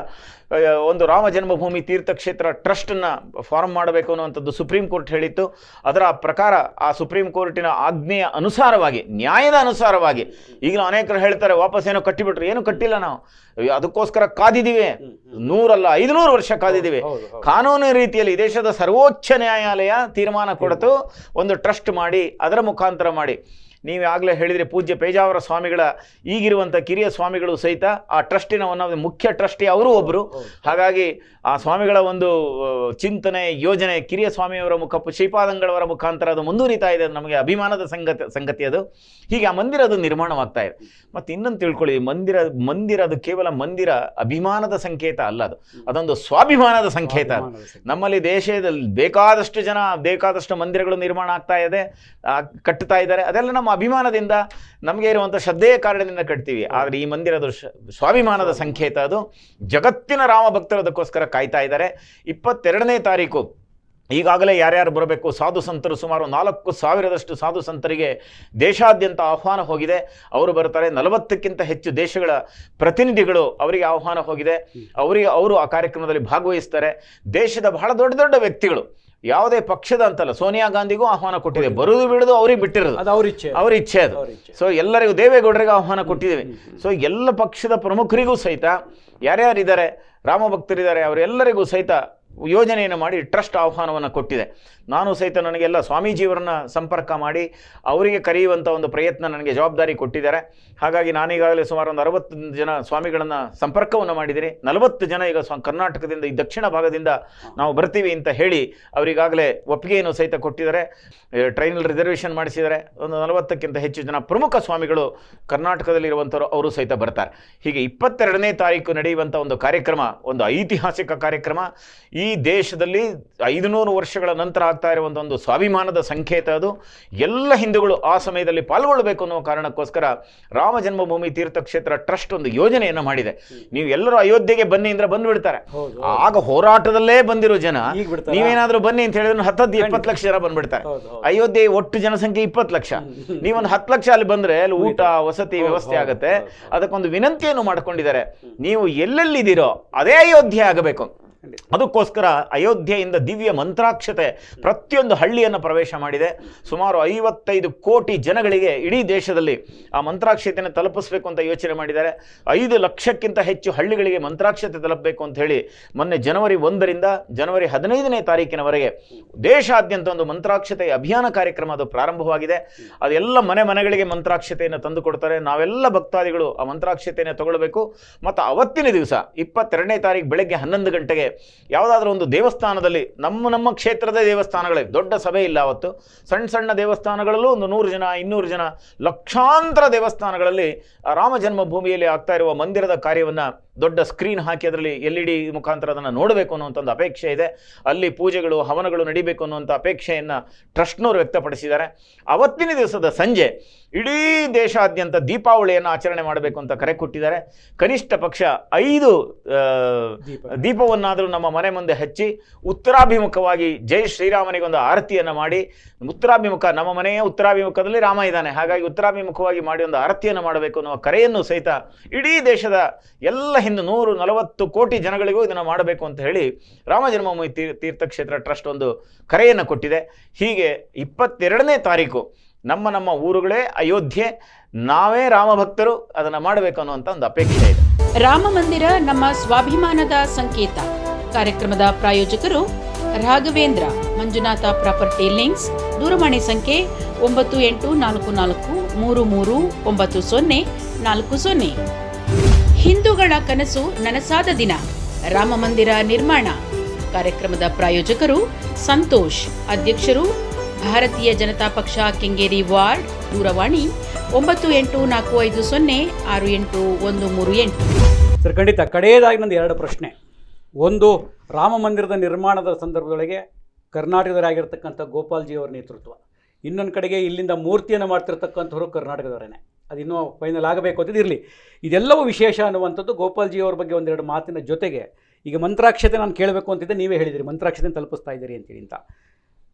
ಒಂದು ರಾಮ ಜನ್ಮಭೂಮಿ ತೀರ್ಥಕ್ಷೇತ್ರ ಟ್ರಸ್ಟನ್ನು ಫಾರ್ಮ್ ಮಾಡಬೇಕು ಅನ್ನುವಂಥದ್ದು ಸುಪ್ರೀಂ ಕೋರ್ಟ್ ಹೇಳಿತ್ತು. ಅದರ ಪ್ರಕಾರ ಆ ಸುಪ್ರೀಂ ಕೋರ್ಟಿನ ಆಜ್ಞೆಯ ಅನುಸಾರವಾಗಿ ನ್ಯಾಯದ ಅನುಸಾರವಾಗಿ ಈಗಲೂ ಅನೇಕರು ಹೇಳ್ತಾರೆ ವಾಪಸ್ ಏನೋ ಕಟ್ಟಿಬಿಟ್ರು. ಏನು ಕಟ್ಟಿಲ್ಲ ನಾವು. ಅದಕ್ಕೋಸ್ಕರ ಕಾದಿದ್ದೀವಿ. ನೂರಲ್ಲ ಐದುನೂರು ವರ್ಷ ಕಾದಿದ್ದೀವಿ. ಕಾನೂನು ರೀತಿಯಲ್ಲಿ ದೇಶದ ಸರ್ವೋಚ್ಚ ನ್ಯಾಯಾಲಯ ತೀರ್ಮಾನ ಕೊಡತು. ಒಂದು ಟ್ರಸ್ಟ್ ಮಾಡಿ ಅದರ ಮುಖಾಂತರ ಮಾಡಿ. ನೀವು ಆಗಲೇ ಹೇಳಿದರೆ ಪೂಜ್ಯ ಪೇಜಾವರ ಸ್ವಾಮಿಗಳ ಈಗಿರುವಂಥ ಕಿರಿಯ ಸ್ವಾಮಿಗಳು ಸಹಿತ ಆ ಟ್ರಸ್ಟಿನ ಒಂದು ಮುಖ್ಯ ಟ್ರಸ್ಟಿ ಅವರು ಒಬ್ಬರು ಹಾಗಾಗಿ ಆ ಸ್ವಾಮಿಗಳ ಒಂದು ಚಿಂತನೆ ಯೋಜನೆ ಕಿರಿಯ ಸ್ವಾಮಿಯವರ ಮುಖ ಶ್ರೀಪಾದಂಗಳವರ ಮುಖಾಂತರ ಅದು ಮುಂದುವರಿತಾ ಇದೆ ಅದು ನಮಗೆ ಅಭಿಮಾನದ ಸಂಗತಿ ಸಂಗತಿ ಅದು. ಹೀಗೆ ಆ ಮಂದಿರ ಅದು ನಿರ್ಮಾಣವಾಗ್ತಾ ಇದೆ. ಮತ್ತು ಇನ್ನೊಂದು ತಿಳ್ಕೊಳ್ಳಿ ಮಂದಿರ ಮಂದಿರ ಅದು ಕೇವಲ ಮಂದಿರ ಅಭಿಮಾನದ ಸಂಕೇತ ಅಲ್ಲ ಅದು. ಅದೊಂದು ಸ್ವಾಭಿಮಾನದ ಸಂಕೇತ ಅದು. ನಮ್ಮಲ್ಲಿ ದೇಶದಲ್ಲಿ ಬೇಕಾದಷ್ಟು ಜನ ಬೇಕಾದಷ್ಟು ಮಂದಿರಗಳು ನಿರ್ಮಾಣ ಆಗ್ತಾ ಇದೆ ಕಟ್ಟುತ್ತಾ ಇದ್ದಾರೆ. ಅದೆಲ್ಲ ನಮ್ಮ ಅಭಿಮಾನದಿಂದ ನಮಗೆ ಇರುವಂಥ ಶ್ರದ್ಧೆಯ ಕಾರಣದಿಂದ ಕಟ್ತೀವಿ. ಆದರೆ ಈ ಮಂದಿರದ ಸ್ವಾಭಿಮಾನದ ಸಂಕೇತ ಅದು. ಜಗತ್ತಿನ ರಾಮ ಭಕ್ತರು ಅದಕ್ಕೋಸ್ಕರ ಕಾಯ್ತಾ ಇದ್ದಾರೆ. ಇಪ್ಪತ್ತೆರಡನೇ ತಾರೀಕು, ಈಗಾಗಲೇ ಯಾರ್ಯಾರು ಬರಬೇಕು, ಸಾಧು ಸಂತರು ಸುಮಾರು ನಾಲ್ಕು ಸಾವಿರದಷ್ಟು ಸಾಧು ಸಂತರಿಗೆ ದೇಶಾದ್ಯಂತ ಆಹ್ವಾನ ಹೋಗಿದೆ. ಅವರು ಬರ್ತಾರೆ. ನಲವತ್ತಕ್ಕಿಂತ ಹೆಚ್ಚು ದೇಶಗಳ ಪ್ರತಿನಿಧಿಗಳು ಅವರಿಗೆ ಆಹ್ವಾನ ಹೋಗಿದೆ. ಅವರಿಗೆ, ಅವರು ಆ ಕಾರ್ಯಕ್ರಮದಲ್ಲಿ ಭಾಗವಹಿಸ್ತಾರೆ. ದೇಶದ ಬಹಳ ದೊಡ್ಡ ದೊಡ್ಡ ವ್ಯಕ್ತಿಗಳು ಯಾವುದೇ ಪಕ್ಷದ ಅಂತಲ್ಲ ಸೋನಿಯಾ ಗಾಂಧಿಗೂ ಆಹ್ವಾನ ಕೊಟ್ಟಿದೆ. ಬರುದು ಬಿಡುದು ಅವ್ರಿಗೆ ಬಿಟ್ಟಿರೋದು. ಅದು ಅವ್ರ ಇಚ್ಛೆ. ಅವ್ರ ಇಚ್ಛೆ ಅದು. ಸೊ ಎಲ್ಲರಿಗೂ ದೇವೇಗೌಡರಿಗೆ ಆಹ್ವಾನ ಕೊಟ್ಟಿದ್ದೇವೆ. ಸೊ ಎಲ್ಲ ಪಕ್ಷದ ಪ್ರಮುಖರಿಗೂ ಸಹಿತ ಯಾರ್ಯಾರಿದ್ದಾರೆ ರಾಮ ಭಕ್ತರಿದ್ದಾರೆ ಅವರೆಲ್ಲರಿಗೂ ಸಹಿತ ಯೋಜನೆಯನ್ನು ಮಾಡಿ ಟ್ರಸ್ಟ್ ಆಹ್ವಾನವನ್ನು ಕೊಟ್ಟಿದೆ. ನಾನು ಸಹಿತ ನನಗೆಲ್ಲ ಸ್ವಾಮೀಜಿಯವರನ್ನ ಸಂಪರ್ಕ ಮಾಡಿ ಅವರಿಗೆ ಕರೆಯುವಂಥ ಒಂದು ಪ್ರಯತ್ನ ನನಗೆ ಜವಾಬ್ದಾರಿ ಕೊಟ್ಟಿದ್ದಾರೆ. ಹಾಗಾಗಿ ನಾನೀಗಾಗಲೇ ಸುಮಾರು ಒಂದು ಅರವತ್ತು ಜನ ಸ್ವಾಮಿಗಳನ್ನು ಸಂಪರ್ಕವನ್ನು ಮಾಡಿದ್ದೀನಿ. ನಲವತ್ತು ಜನ ಈಗ ಕರ್ನಾಟಕದಿಂದ ಈ ದಕ್ಷಿಣ ಭಾಗದಿಂದ ನಾವು ಬರ್ತೀವಿ ಅಂತ ಹೇಳಿ ಅವರಿಗಾಗಲೇ ಒಪ್ಪಿಗೆಯನ್ನು ಸಹಿತ ಕೊಟ್ಟಿದ್ದಾರೆ. ಟ್ರೈನಲ್ಲಿ ರಿಸರ್ವೇಷನ್ ಮಾಡಿಸಿದ್ದಾರೆ. ಒಂದು ನಲವತ್ತಕ್ಕಿಂತ ಹೆಚ್ಚು ಜನ ಪ್ರಮುಖ ಸ್ವಾಮಿಗಳು ಕರ್ನಾಟಕದಲ್ಲಿರುವಂಥವ್ರು ಅವರು ಸಹಿತ ಬರ್ತಾರೆ. ಹೀಗೆ ಇಪ್ಪತ್ತೆರಡನೇ ತಾರೀಕು ನಡೆಯುವಂಥ ಒಂದು ಕಾರ್ಯಕ್ರಮ, ಒಂದು ಐತಿಹಾಸಿಕ ಕಾರ್ಯಕ್ರಮ. ಈ ದೇಶದಲ್ಲಿ ಐದುನೂರು ವರ್ಷಗಳ ನಂತರ ಆಗ್ತಾ ಇರುವಂಥ ಒಂದು ಸ್ವಾಭಿಮಾನದ ಸಂಕೇತ ಅದು. ಎಲ್ಲ ಹಿಂದೂಗಳು ಆ ಸಮಯದಲ್ಲಿ ಪಾಲ್ಗೊಳ್ಳಬೇಕು ಅನ್ನೋ ಕಾರಣಕ್ಕೋಸ್ಕರ ರಾಮ ಜನ್ಮಭೂಮಿ ತೀರ್ಥಕ್ಷೇತ್ರ ಟ್ರಸ್ಟ್ ಒಂದು ಯೋಜನೆಯನ್ನು ಮಾಡಿದೆ. ನೀವು ಎಲ್ಲರೂ ಅಯೋಧ್ಯೆಗೆ ಬನ್ನಿ ಅಂದ್ರೆ ಬಂದ್ಬಿಡ್ತಾರೆ. ಆಗ ಹೋರಾಟದಲ್ಲೇ ಬಂದಿರೋ ಜನ? ನೀವೇನಾದ್ರೂ ಬನ್ನಿ ಅಂತ ಹೇಳಿದ್ರೆ ಹತ್ತದ್ದು ಇಪ್ಪತ್ತು ಲಕ್ಷ ಜನ ಬಂದ್ಬಿಡ್ತಾರೆ. ಅಯೋಧ್ಯೆ ಒಟ್ಟು ಜನಸಂಖ್ಯೆ ಇಪ್ಪತ್ತು ಲಕ್ಷ. ನೀವೊಂದು ಹತ್ತು ಲಕ್ಷ ಅಲ್ಲಿ ಬಂದ್ರೆ ಅಲ್ಲಿ ಊಟ ವಸತಿ ವ್ಯವಸ್ಥೆ ಆಗುತ್ತೆ. ಅದಕ್ಕೊಂದು ವಿನಂತಿಯನ್ನು ಮಾಡ್ಕೊಂಡಿದ್ದಾರೆ. ನೀವು ಎಲ್ಲೆಲ್ಲಿದ್ದೀರೋ ಅದೇ ಅಯೋಧ್ಯೆ ಆಗಬೇಕು. ಅದಕ್ಕೋಸ್ಕರ ಅಯೋಧ್ಯೆಯಿಂದ ದಿವ್ಯ ಮಂತ್ರಾಕ್ಷತೆ ಪ್ರತಿಯೊಂದು ಹಳ್ಳಿಯನ್ನು ಪ್ರವೇಶ ಮಾಡಿದೆ. ಸುಮಾರು ಐವತ್ತೈದು ಕೋಟಿ ಜನಗಳಿಗೆ ಇಡೀ ದೇಶದಲ್ಲಿ ಆ ಮಂತ್ರಾಕ್ಷತೆಯನ್ನು ತಲುಪಿಸಬೇಕು ಅಂತ ಯೋಚನೆ ಮಾಡಿದ್ದಾರೆ. ಐದು ಲಕ್ಷಕ್ಕಿಂತ ಹೆಚ್ಚು ಹಳ್ಳಿಗಳಿಗೆ ಮಂತ್ರಾಕ್ಷತೆ ತಲುಪಬೇಕು ಅಂತ ಹೇಳಿ ಮೊನ್ನೆ ಜನವರಿ ಒಂದರಿಂದ ಜನವರಿ ಹದಿನೈದನೇ ತಾರೀಕಿನವರೆಗೆ ದೇಶಾದ್ಯಂತ ಒಂದು ಮಂತ್ರಾಕ್ಷತೆ ಅಭಿಯಾನ ಕಾರ್ಯಕ್ರಮ ಅದು ಪ್ರಾರಂಭವಾಗಿದೆ. ಅದೆಲ್ಲ ಮನೆ ಮನೆಗಳಿಗೆ ಮಂತ್ರಾಕ್ಷತೆಯನ್ನು ತಂದು ಕೊಡ್ತಾರೆ ನಾವೆಲ್ಲ ಭಕ್ತಾದಿಗಳು ಆ ಮಂತ್ರಾಕ್ಷತೆಯನ್ನು ತಗೊಳ್ಬೇಕು. ಮತ್ತು ಅವತ್ತಿನ ದಿವಸ ಇಪ್ಪತ್ತೆರಡನೇ ತಾರೀಕು ಬೆಳಗ್ಗೆ ಹನ್ನೊಂದು ಗಂಟೆಗೆ ಯಾವುದಾದ್ರೂ ಒಂದು ದೇವಸ್ಥಾನದಲ್ಲಿ ನಮ್ಮ ನಮ್ಮ ಕ್ಷೇತ್ರದ ದೇವಸ್ಥಾನಗಳೇ ದೊಡ್ಡ ಸಭೆ ಇಲ್ಲ ಅವತ್ತು. ಸಣ್ಣ ಸಣ್ಣ ದೇವಸ್ಥಾನಗಳಲ್ಲೂ ಒಂದು ನೂರು ಜನ, ಇನ್ನೂರು ಜನ ಲಕ್ಷಾಂತರ ದೇವಸ್ಥಾನಗಳಲ್ಲಿ ರಾಮ ಜನ್ಮಭೂಮಿಯಲ್ಲಿ ಆಗ್ತಾ ಇರುವ ಮಂದಿರದ ಕಾರ್ಯವನ್ನು ದೊಡ್ಡ ಸ್ಕ್ರೀನ್ ಹಾಕಿ ಅದರಲ್ಲಿ ಎಲ್ ಇ ಡಿ ಮುಖಾಂತರ ಅದನ್ನು ನೋಡಬೇಕು ಅನ್ನುವಂಥ ಒಂದು ಅಪೇಕ್ಷೆ ಇದೆ. ಅಲ್ಲಿ ಪೂಜೆಗಳು ಹವನಗಳು ನಡಿಬೇಕು ಅನ್ನುವಂಥ ಅಪೇಕ್ಷೆಯನ್ನು ಟ್ರಸ್ಟ್ನವರು ವ್ಯಕ್ತಪಡಿಸಿದ್ದಾರೆ. ಅವತ್ತಿನ ದಿವಸದ ಸಂಜೆ ಇಡೀ ದೇಶಾದ್ಯಂತ ದೀಪಾವಳಿಯನ್ನು ಆಚರಣೆ ಮಾಡಬೇಕು ಅಂತ ಕರೆ ಕೊಟ್ಟಿದ್ದಾರೆ. ಕನಿಷ್ಠ ಪಕ್ಷ ಐದು ದೀಪವನ್ನಾದರೂ ನಮ್ಮ ಮನೆ ಮುಂದೆ ಹಚ್ಚಿ ಉತ್ತರಾಭಿಮುಖವಾಗಿ ಜೈ ಶ್ರೀರಾಮನಿಗೆ ಒಂದು ಆರತಿಯನ್ನು ಮಾಡಿ ಉತ್ತರಾಭಿಮುಖ ನಮ್ಮ ಮನೆಯ ಉತ್ತರಾಭಿಮುಖದಲ್ಲಿ ರಾಮ ಇದ್ದಾನೆ. ಹಾಗಾಗಿ ಉತ್ತರಾಭಿಮುಖವಾಗಿ ಮಾಡಿ ಒಂದು ಆರತಿಯನ್ನು ಮಾಡಬೇಕು ಅನ್ನುವ ಕರೆಯನ್ನು ಸಹಿತ ಇಡೀ ದೇಶದ ಎಲ್ಲ ಹಿಂದೂ ನೂರು ನಲವತ್ತು ಕೋಟಿ ಜನಗಳಿಗೂ ಇದನ್ನು ಮಾಡಬೇಕು ಅಂತ ಹೇಳಿ ರಾಮ ಜನ್ಮಭೂಮಿ ತೀರ್- ತೀರ್ಥಕ್ಷೇತ್ರ ಟ್ರಸ್ಟ್ ಒಂದು ಕರೆಯನ್ನು ಕೊಟ್ಟಿದೆ. ಹೀಗೆ ಇಪ್ಪತ್ತೆರಡನೇ ತಾರೀಕು ನಮ್ಮ ನಮ್ಮ ಊರುಗಳೇ ಅಯೋಧ್ಯೆ, ನಾವೇ ರಾಮ ಭಕ್ತರು ಅದನ್ನು ಮಾಡಬೇಕು ಅನ್ನುವಂಥ ಒಂದು ಅಪೇಕ್ಷೆ ಇದೆ. ರಾಮ ಮಂದಿರ ನಮ್ಮ ಸ್ವಾಭಿಮಾನದ ಸಂಕೇತ. ಕಾರ್ಯಕ್ರಮದ ಪ್ರಾಯೋಜಕರು ರಾಘವೇಂದ್ರ, ಮಂಜುನಾಥ ಪ್ರಾಪರ್ಟಿ ಲಿಂಕ್ಸ್, ದೂರವಾಣಿ ಸಂಖ್ಯೆ ಒಂಬತ್ತು ಎಂಟು ನಾಲ್ಕು ನಾಲ್ಕು ಮೂರು ಮೂರು ಒಂಬತ್ತು ಸೊನ್ನೆ ನಾಲ್ಕು ಸೊನ್ನೆ. ಹಿಂದೂಗಳ ಕನಸು ನನಸಾದ ದಿನ. ರಾಮ ಮಂದಿರ ನಿರ್ಮಾಣ. ಕಾರ್ಯಕ್ರಮದ ಪ್ರಾಯೋಜಕರು ಸಂತೋಷ್, ಅಧ್ಯಕ್ಷರು ಭಾರತೀಯ ಜನತಾ ಪಕ್ಷ ಕೆಂಗೇರಿ ವಾರ್ಡ್, ದೂರವಾಣಿ ಒಂಬತ್ತು ಎಂಟು ನಾಲ್ಕು ಐದು ಸೊನ್ನೆ ಆರು ಎಂಟು ಒಂದು ಮೂರು ಎಂಟು. ಸರ್, ಖಂಡಿತ ಕಡೆಯದಾಗಿ ನಂದು ಎರಡು ಪ್ರಶ್ನೆ. ಒಂದು, ರಾಮ ಮಂದಿರದ ನಿರ್ಮಾಣದ ಸಂದರ್ಭದೊಳಗೆ ಕರ್ನಾಟಕದವರಾಗಿರ್ತಕ್ಕಂಥ ಗೋಪಾಲ್ಜಿ ಅವರ ನೇತೃತ್ವ. ಇನ್ನೊಂದು ಕಡೆಗೆ ಇಲ್ಲಿಂದ ಮೂರ್ತಿಯನ್ನು ಮಾಡ್ತಿರ್ತಕ್ಕಂಥವ್ರು ಕರ್ನಾಟಕದವರೇನೆ. ಅದು ಇನ್ನೂ ಫೈನಲ್ ಆಗಬೇಕು ಅಂತ ಇರಲಿ ಇದೆಲ್ಲವೂ ವಿಶೇಷ ಅನ್ನುವಂಥದ್ದು ಗೋಪಾಲ್ಜಿ ಅವ್ರ ಬಗ್ಗೆ ಒಂದೆರಡು ಮಾತಿನ ಜೊತೆಗೆ ಈಗ ಮಂತ್ರಾಕ್ಷತೆ ನಾನು ಕೇಳಬೇಕು ಅಂತಿದ್ದೆ, ನೀವೇ ಹೇಳಿದಿರಿ, ಮಂತ್ರಾಕ್ಷತೆ ತಲುಪಿಸ್ತಾ ಇದ್ದೀರಿ ಅಂತೇಳಿ ಅಂತ.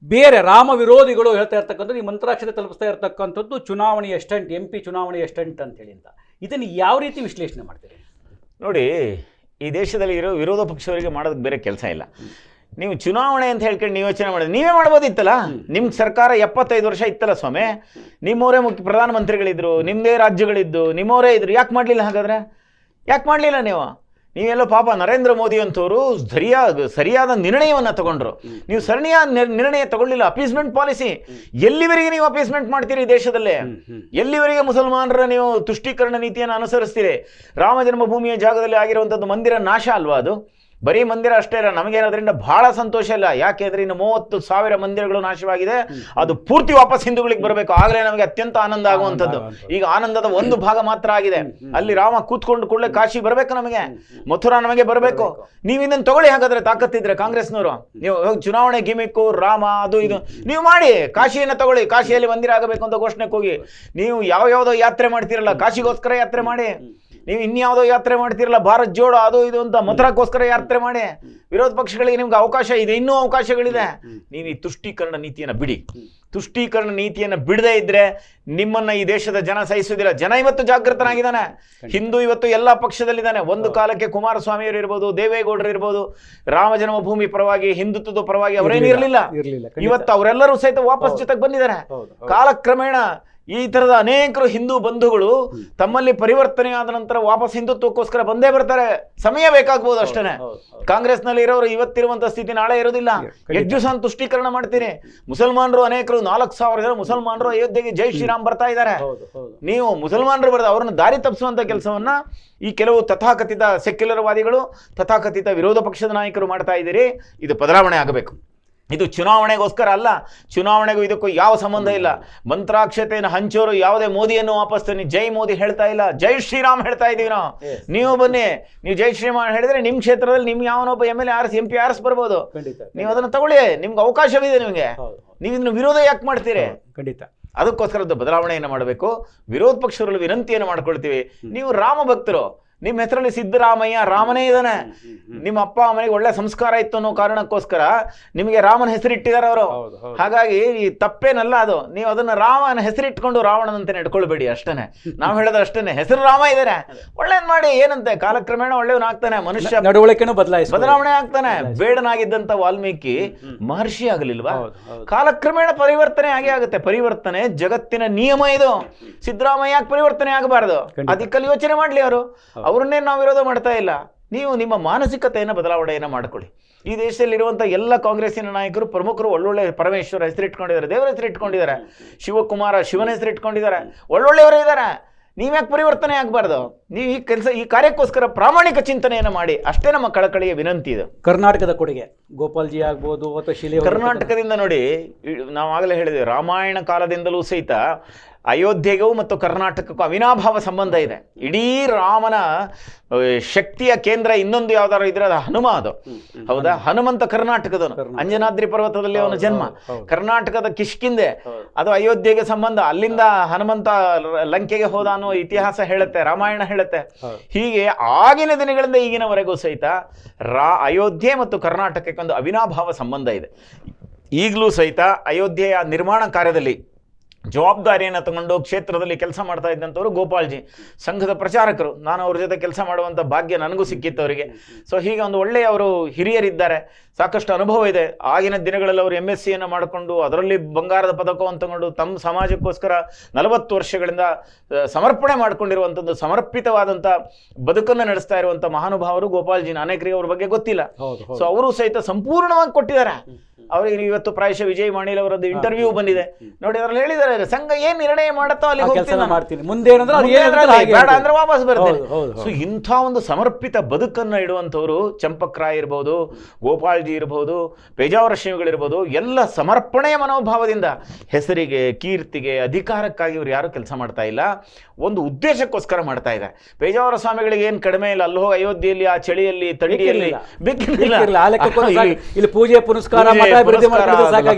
ಬೇರೆ ರಾಮ ವಿರೋಧಿಗಳು ಹೇಳ್ತಾ ಇರ್ತಕ್ಕಂಥದ್ದು, ಈ ಮಂತ್ರಾಕ್ಷತೆ ತಲುಪಿಸ್ತಾ ಇರ್ತಕ್ಕಂಥದ್ದು ಚುನಾವಣೆಯ ಸ್ಟಂಟ್ ಎಂ ಪಿ ಚುನಾವಣೆಯ ಸ್ಟಂಟ್ ಅಂತೇಳಿ ಅಂತ. ಇದನ್ನು ಯಾವ ರೀತಿ ವಿಶ್ಲೇಷಣೆ ಮಾಡ್ತೀರಿ? ನೋಡಿ, ಈ ದೇಶದಲ್ಲಿ ಇರೋ ವಿರೋಧ ಪಕ್ಷವರಿಗೆ ಮಾಡೋದಕ್ಕೆ ಬೇರೆ ಕೆಲಸ ಇಲ್ಲ. ನೀವು ಚುನಾವಣೆ ಅಂತ ಹೇಳ್ಕೊಂಡು ನೀವು ಯೋಚನೆ ಮಾಡಿದ್ರೆ ನೀವೇ ಮಾಡ್ಬೋದಿತ್ತಲ್ಲ? ನಿಮ್ಮ ಸರ್ಕಾರ ಎಪ್ಪತ್ತೈದು ವರ್ಷ ಇತ್ತಲ್ಲ ಸ್ವಾಮಿ? ನಿಮ್ಮವರೇ ಮುಖ್ಯ ಪ್ರಧಾನಮಂತ್ರಿಗಳಿದ್ರು ನಿಮ್ಮದೇ ರಾಜ್ಯಗಳಿದ್ದು ನಿಮ್ಮವರೇ ಇದ್ರು. ಯಾಕೆ ಮಾಡಲಿಲ್ಲ ಹಾಗಾದ್ರೆ? ಯಾಕೆ ಮಾಡಲಿಲ್ಲ ನೀವು? ನೀವೆಲ್ಲೋ ಪಾಪ ನರೇಂದ್ರ ಮೋದಿ ಅಂತವರು ಸರಿಯಾದ ಸರಿಯಾದ ನಿರ್ಣಯವನ್ನು ತಗೊಂಡ್ರು. ನೀವು ಸರಣಿಯ ನಿರ್- ನಿರ್ಣಯ ತಗೊಳ್ಳಿಲ್ಲ. Appeasement policy. ಎಲ್ಲಿವರೆಗೆ ನೀವು ಅಪೀಸ್ಮೆಂಟ್ ಮಾಡ್ತೀರಿ ದೇಶದಲ್ಲೇ? ಎಲ್ಲಿವರೆಗೆ ಮುಸಲ್ಮಾನರ ನೀವು ತುಷ್ಟೀಕರಣ ನೀತಿಯನ್ನು ಅನುಸರಿಸ್ತೀರಿ? ರಾಮ ಜನ್ಮಭೂಮಿಯ ಜಾಗದಲ್ಲಿ ಆಗಿರುವಂಥದ್ದು ಮಂದಿರ ನಾಶ ಅಲ್ವಾ ಅದು? ಬರೀ ಮಂದಿರ ಅಷ್ಟೇ ಇಲ್ಲ ನಮಗೆ ಅದರಿಂದ ಬಹಳ ಸಂತೋಷ ಇಲ್ಲ. ಯಾಕೆ ಅಂದ್ರೆ ಇನ್ನು ಮೂವತ್ತು ಸಾವಿರ ಮಂದಿರಗಳು ನಾಶವಾಗಿದೆ. ಅದು ಪೂರ್ತಿ ವಾಪಸ್ ಹಿಂದೂಗಳಿಗೆ ಬರಬೇಕು. ಆಗಲೇ ನಮಗೆ ಅತ್ಯಂತ ಆನಂದ ಆಗುವಂಥದ್ದು. ಆಗುವಂಥದ್ದು. ಈಗ ಆನಂದದ ಒಂದು ಭಾಗ ಮಾತ್ರ ಆಗಿದೆ. ಅಲ್ಲಿ ರಾಮ ಕೂತ್ಕೊಂಡು ಕೂಡಲೇ ಕಾಶಿ ಬರಬೇಕು ನಮಗೆ. ಮಥುರಾ ನಮಗೆ ಬರಬೇಕು. ನೀವು ಇದನ್ನು ತಗೊಳ್ಳಿ ಹಾಗಾದ್ರೆ ತಾಕತ್ತಿದ್ರೆ ಕಾಂಗ್ರೆಸ್ನವರು. ನೀವು ಚುನಾವಣೆ ಗಿಮಿಕ್ಕು ರಾಮ ಅದು ಇದು. ನೀವು ಮಾಡಿ. ಕಾಶಿಯನ್ನು ತಗೊಳ್ಳಿ. ಕಾಶಿಯಲ್ಲಿ ಮಂದಿರ ಆಗಬೇಕು ಅಂತ ಘೋಷಣೆಗೆ ಹೋಗಿ. ನೀವು ಯಾವ ಯಾವುದೋ ಯಾತ್ರೆ ಮಾಡ್ತೀರಲ್ಲ ಕಾಶಿಗೋಸ್ಕರ ಯಾತ್ರೆ ಮಾಡಿ. ನೀವು ಇನ್ಯಾವುದೋ ಯಾತ್ರೆ ಮಾಡ್ತಿರಲ್ಲ ಭಾರತ್ ಜೋಡೋ ಅದು ಇದು ಅಂತ ಮಥುರಕ್ಕೋಸ್ಕರ ಯಾತ್ರೆ ಮಾಡಿ ವಿರೋಧ ಪಕ್ಷಗಳಿಗೆ ನಿಮ್ಗೆ ಅವಕಾಶ ಇದೆ ಇನ್ನೂ ಅವಕಾಶಗಳಿದೆ. ನೀವು ಈ ತುಷ್ಟೀಕರಣ ನೀತಿಯನ್ನು ಬಿಡಿ. ತುಷ್ಟೀಕರಣ ನೀತಿಯನ್ನು ಬಿಡದೇ ಇದ್ರೆ ನಿಮ್ಮನ್ನ ಈ ದೇಶದ ಜನ ಸಹಿಸುವುದಿಲ್ಲ. ಜನ ಇವತ್ತು ಜಾಗೃತನಾಗಿದ್ದಾನೆ. ಹಿಂದೂ ಇವತ್ತು ಎಲ್ಲ ಪಕ್ಷದಲ್ಲಿದ್ದಾನೆ. ಒಂದು ಕಾಲಕ್ಕೆ ಕುಮಾರಸ್ವಾಮಿಯವರು ಇರ್ಬೋದು ದೇವೇಗೌಡರು ಇರ್ಬೋದು ರಾಮ ಜನ್ಮಭೂಮಿ ಪರವಾಗಿ ಹಿಂದುತ್ವದ ಪರವಾಗಿ ಅವರೇನು ಇರಲಿಲ್ಲ. ಇರ್ಲಿಲ್ಲ. ಇವತ್ತು ಅವರೆಲ್ಲರೂ ಸಹಿತ ವಾಪಸ್ ಜೊತೆಗೆ ಬಂದಿದ್ದಾರೆ. ಕಾಲಕ್ರಮೇಣ ಈ ತರದ ಅನೇಕರು ಹಿಂದೂ ಬಂಧುಗಳು ತಮ್ಮಲ್ಲಿ ಪರಿವರ್ತನೆ ಆದ ನಂತರ ವಾಪಸ್ ಹಿಂದುತ್ವಕ್ಕೋಸ್ಕರ ಬಂದೇ ಬರ್ತಾರೆ. ಸಮಯ ಬೇಕಾಗ್ಬೋದು ಅಷ್ಟೇ ಕಾಂಗ್ರೆಸ್ನಲ್ಲಿ ಕಾಂಗ್ರೆಸ್ನಲ್ಲಿ ಇರೋರು ಇವತ್ತಿರುವಂತ ಸ್ಥಿತಿ ನಾಳೆ ಇರೋದಿಲ್ಲ ಹೆಚ್ಚು ಸಂತುಷ್ಟೀಕರಣ ಮಾಡ್ತೀನಿ ಮುಸಲ್ಮಾನರು ಅನೇಕರು ನಾಲ್ಕು ಸಾವಿರ ಜನ ಮುಸಲ್ಮಾನರು ಅಯೋಧ್ಯೆಗೆ ಜೈ ಶ್ರೀರಾಮ್ ಬರ್ತಾ ಇದ್ದಾರೆ. ನೀವು ಮುಸಲ್ಮಾನರು ಬರೆದ ಅವರನ್ನು ದಾರಿ ತಪ್ಪಿಸುವಂತ ಕೆಲಸವನ್ನ ಈ ಕೆಲವು ತಥಾಕಥಿತ ಸೆಕ್ಯುಲರ್ವಾದಿಗಳು ತಥಾಕಥಿತ ವಿರೋಧ ಪಕ್ಷದ ನಾಯಕರು ಮಾಡ್ತಾ ಇದ್ದೀರಿ. ಇದು ಬದಲಾವಣೆ ಆಗಬೇಕು. ಇದು ಚುನಾವಣೆಗೋಸ್ಕರ ಅಲ್ಲ ಚುನಾವಣೆಗೂ ಇದಕ್ಕೂ ಯಾವ ಸಂಬಂಧ ಇಲ್ಲ. ಮಂತ್ರಾಕ್ಷತೆಯನ್ನು ಹಂಚೋರು ಯಾವುದೇ ಮೋದಿಯನ್ನು ವಾಪಸ್ ತನ್ನಿ. ಜೈ ಮೋದಿ ಹೇಳ್ತಾ ಇಲ್ಲ. ಜೈ ಶ್ರೀರಾಮ್ ಹೇಳ್ತಾ ಇದ್ದೀವಿ ನಾವು. ನೀವು ಬನ್ನಿ. ನೀವು ಜೈ ಶ್ರೀರಾಮ್ ಹೇಳಿದ್ರೆ ನಿಮ್ಮ ಕ್ಷೇತ್ರದಲ್ಲಿ ನಿಮ್ಗೆ ಯಾವನೊಬ್ಬ ಎಂ ಎಲ್ ಎ ಆರ್ಸ್ ಎಂ ಪಿ ಆರ್ಸ್ ಬರ್ಬೋದು. ಖಂಡಿತ ನೀವು ಅದನ್ನು ತಗೊಳ್ಳಿ. ನಿಮ್ಗೆ ಅವಕಾಶವಿದೆ ನಿಮಗೆ. ನೀವು ಇದನ್ನು ವಿರೋಧ ಯಾಕೆ ಮಾಡ್ತೀರಿ? ಖಂಡಿತ. ಅದಕ್ಕೋಸ್ಕರ ಬದಲಾವಣೆಯನ್ನು ಮಾಡಬೇಕು. ವಿರೋಧ ಪಕ್ಷಗಳಲ್ಲಿ ವಿನಂತಿಯನ್ನು ಮಾಡ್ಕೊಳ್ತೀವಿ. ನೀವು ರಾಮ ಭಕ್ತರು ನಿಮ್ಮ ಹೆಸರಲ್ಲಿ ಸಿದ್ದರಾಮಯ್ಯ ರಾಮನೇ ಇದ್ದಾನೆ. ನಿಮ್ಮ ಅಪ್ಪ ಅಮ್ಮನಿಗೆ ಒಳ್ಳೆ ಸಂಸ್ಕಾರ ಇತ್ತು ಅನ್ನೋ ಕಾರಣಕ್ಕೋಸ್ಕರ ನಿಮಗೆ ರಾಮನ ಹೆಸರಿಟ್ಟಿದ್ದಾರೆ ಅವರು. ಹಾಗಾಗಿ ಈ ತಪ್ಪೇನಲ್ಲ ಅದು. ನೀವು ಅದನ್ನ ರಾಮನ ಹೆಸರಿಟ್ಕೊಂಡು ರಾವಣನಂತೆ ನಡ್ಕೊಳ್ಬೇಡಿ ಅಷ್ಟೇನೆ. ನಾವು ಹೇಳೋದು ಅಷ್ಟೇ ಹೆಸರು ರಾಮ ಇದ್ದಾರೆ ಒಳ್ಳೇದ್ ಮಾಡಿ ಏನಂತೆ? ಕಾಲಕ್ರಮೇಣ ಒಳ್ಳೆಯವನಾಗ್ತಾನೆ ಮನುಷ್ಯ. ನಡವಳಿಕೆನೂ ಬದಲಾಯಿಸಿ ಬದಲಾವಣೆ ಆಗ್ತಾನೆ. ಬೇಡನಾಗಿದ್ದಂತ ವಾಲ್ಮೀಕಿ ಮಹರ್ಷಿ ಆಗಲಿಲ್ವಾ? ಕಾಲಕ್ರಮೇಣ ಪರಿವರ್ತನೆ ಆಗೇ ಆಗುತ್ತೆ. ಪರಿವರ್ತನೆ ಜಗತ್ತಿನ ನಿಯಮ ಇದು. ಸಿದ್ದರಾಮಯ್ಯ ಯಾಕೆ ಪರಿವರ್ತನೆ ಆಗಬಾರದು? ಅದಕ್ಕೆಲ್ಲ ಯೋಚನೆ ಮಾಡ್ಲಿ ಅವರು. ಅವ್ರನ್ನೇ ನಾವು ವಿರೋಧ ಮಾಡ್ತಾ ಇಲ್ಲ. ನೀವು ನಿಮ್ಮ ಮಾನಸಿಕತೆಯನ್ನು ಬದಲಾವಣೆಯನ್ನು ಮಾಡ್ಕೊಳ್ಳಿ. ಈ ದೇಶದಲ್ಲಿರುವಂಥ ಎಲ್ಲ ಕಾಂಗ್ರೆಸ್ಸಿನ ನಾಯಕರು ಪ್ರಮುಖರು ಒಳ್ಳೊಳ್ಳೆ ಪರಮೇಶ್ವರ ಹೆಸರು ಇಟ್ಕೊಂಡಿದ್ದಾರೆ ದೇವರ ಹೆಸರು ಇಟ್ಕೊಂಡಿದ್ದಾರೆ. ಶಿವಕುಮಾರ ಶಿವನ ಹೆಸರಿಟ್ಕೊಂಡಿದ್ದಾರೆ ಒಳ್ಳೊಳ್ಳೆಯವರು ಇದ್ದಾರೆ. ನೀವ್ಯಾಕೆ ಪರಿವರ್ತನೆ ಆಗಬಾರ್ದು? ನೀವು ಈ ಕೆಲಸ ಈ ಕಾರ್ಯಕ್ಕೋಸ್ಕರ ಪ್ರಾಮಾಣಿಕ ಚಿಂತನೆಯನ್ನು ಮಾಡಿ. ಅಷ್ಟೇ ನಮ್ಮ ಕಳಕಳಿಯ ವಿನಂತಿ ಇದು. ಕರ್ನಾಟಕದ ಕೊಡುಗೆ. ಗೋಪಾಲ್ಜಿ ಆಗ್ಬೋದು ಅಥವಾ ಶಿಲೆ ಕರ್ನಾಟಕದಿಂದ ನೋಡಿ ನಾವು ಆಗಲೇ ಹೇಳಿದ್ವಿ ರಾಮಾಯಣ ಕಾಲದಿಂದಲೂ ಸಹಿತ ಅಯೋಧ್ಯೆಗೂ ಮತ್ತು ಕರ್ನಾಟಕಕ್ಕೂ ಅವಿನಾಭಾವ ಸಂಬಂಧ ಇದೆ. ಇಡೀ ರಾಮನ ಶಕ್ತಿಯ ಕೇಂದ್ರ ಇನ್ನೊಂದು ಯಾವ್ದಾರು ಇದ್ರೆ ಅದು ಹನುಮ ಅದು. ಹೌದಾ? ಹನುಮಂತ ಕರ್ನಾಟಕದವನು. ಕರ್ನಾಟಕ. ಅಂಜನಾದ್ರಿ ಪರ್ವತದಲ್ಲಿ ಅವನ ಜನ್ಮ. ಕರ್ನಾಟಕದ ಕಿಷ್ಕಿಂದೆ ಅದು ಅಯೋಧ್ಯೆಗೆ ಸಂಬಂಧ. ಅಲ್ಲಿಂದ ಹನುಮಂತ ಲಂಕೆಗೆ ಹೋದ ಅನ್ನೋ ಇತಿಹಾಸ ಹೇಳುತ್ತೆ ರಾಮಾಯಣ ಹೇಳುತ್ತೆ. ಹೀಗೆ ಆಗಿನ ದಿನಗಳಿಂದ ಈಗಿನವರೆಗೂ ಸಹಿತ ರಾ ಅಯೋಧ್ಯೆ ಮತ್ತು ಕರ್ನಾಟಕಕ್ಕೆ ಒಂದು ಅವಿನಾಭಾವ ಸಂಬಂಧ ಇದೆ. ಈಗಲೂ ಸಹಿತ ಅಯೋಧ್ಯೆಯ ನಿರ್ಮಾಣ ಕಾರ್ಯದಲ್ಲಿ ಜವಾಬ್ದಾರಿಯನ್ನು ತಗೊಂಡು ಕ್ಷೇತ್ರದಲ್ಲಿ ಕೆಲಸ ಮಾಡ್ತಾ ಇದ್ದಂಥವ್ರು ಗೋಪಾಲ್ಜಿ. ಸಂಘದ ಪ್ರಚಾರಕರು. ನಾನು ಅವ್ರ ಜೊತೆ ಕೆಲಸ ಮಾಡುವಂಥ ಭಾಗ್ಯ ನನಗೂ ಸಿಕ್ಕಿತ್ತು ಅವರಿಗೆ. ಸೊ ಹೀಗೆ ಒಂದು ಒಳ್ಳೆಯ ಅವರು ಹಿರಿಯರಿದ್ದಾರೆ. ಸಾಕಷ್ಟು ಅನುಭವ ಇದೆ. ಆಗಿನ ದಿನಗಳಲ್ಲಿ ಅವರು ಎಂ ಎಸ್ ಸಿಯನ್ನು ಮಾಡಿಕೊಂಡು ಅದರಲ್ಲಿ ಬಂಗಾರದ ಪದಕವನ್ನು ತಗೊಂಡು ತಮ್ಮ ಸಮಾಜಕ್ಕೋಸ್ಕರ ನಲವತ್ತು ವರ್ಷಗಳಿಂದ ಸಮರ್ಪಣೆ ಮಾಡಿಕೊಂಡಿರುವಂಥದ್ದು ಸಮರ್ಪಿತವಾದಂಥ ಬದುಕನ್ನು ನಡೆಸ್ತಾ ಇರುವಂಥ ಮಹಾನುಭಾವರು ಗೋಪಾಲ್ಜಿನ ಅನೇಕರಿಗೆ ಅವ್ರ ಬಗ್ಗೆ ಗೊತ್ತಿಲ್ಲ. ಸೊ ಅವರು ಸಹಿತ ಸಂಪೂರ್ಣವಾಗಿ ಕೊಟ್ಟಿದ್ದಾರೆ. ಅವರಿಗೆ ಇವತ್ತು ಪ್ರಾಯಶಃ ವಿಜಯ್ ಮಾಣಿಲ್ ಅವರದ್ದು ಇಂಟರ್ವ್ಯೂ ಬಂದಿದೆ. ನೋಡಿ ಅದ್ರಲ್ಲಿ ಹೇಳಿದ್ದಾರೆ ಸಂಘ ಏನ್ ನಿರ್ಣಯ ಮಾಡುತ್ತೋ ಅಲ್ಲಿ ಹೋಗ್ತೀನಿ. ಮಾಡ್ತೀನಿ. ಮುಂದೆ ಬೇಡ ಅಂದ್ರೆ ವಾಪಸ್ ಬರ್ತೇನೆ. ಸೊ. ಇಂಥ ಒಂದು ಸಮರ್ಪಿತ ಬದುಕನ್ನ ಇಡುವಂಥವ್ರು ಚಂಪಕ್ರಾಯ್ ಇರ್ಬೋದು ಗೋಪಾಲ್ಜಿ ಇರ್ಬೋದು ಪೇಜಾವರ ಶಿವಗಳಿರ್ಬೋದು ಎಲ್ಲ ಸಮರ್ಪಣೆಯ ಮನೋಭಾವದಿಂದ ಹೆಸರಿಗೆ ಕೀರ್ತಿಗೆ ಅಧಿಕಾರಕ್ಕಾಗಿ ಇವರು ಯಾರು ಕೆಲಸ ಮಾಡ್ತಾ ಇಲ್ಲ. ಒಂದು ಉದ್ದೇಶಕ್ಕೋಸ್ಕರ ಮಾಡ್ತಾ ಇದೆ. ಪೇಜಾವರ ಸ್ವಾಮಿಗಳಿಗೆ ಏನು ಕಡಿಮೆ ಇಲ್ಲ. ಅಲ್ಲಿ ಹೋಗಿ ಅಯೋಧ್ಯೆಯಲ್ಲಿ ಆ ಚಳಿಯಲ್ಲಿ ತಡಿಯಲ್ಲಿ ಇಲ್ಲಿ- ಪೂಜೆ ಪುನಸ್ಕಾರ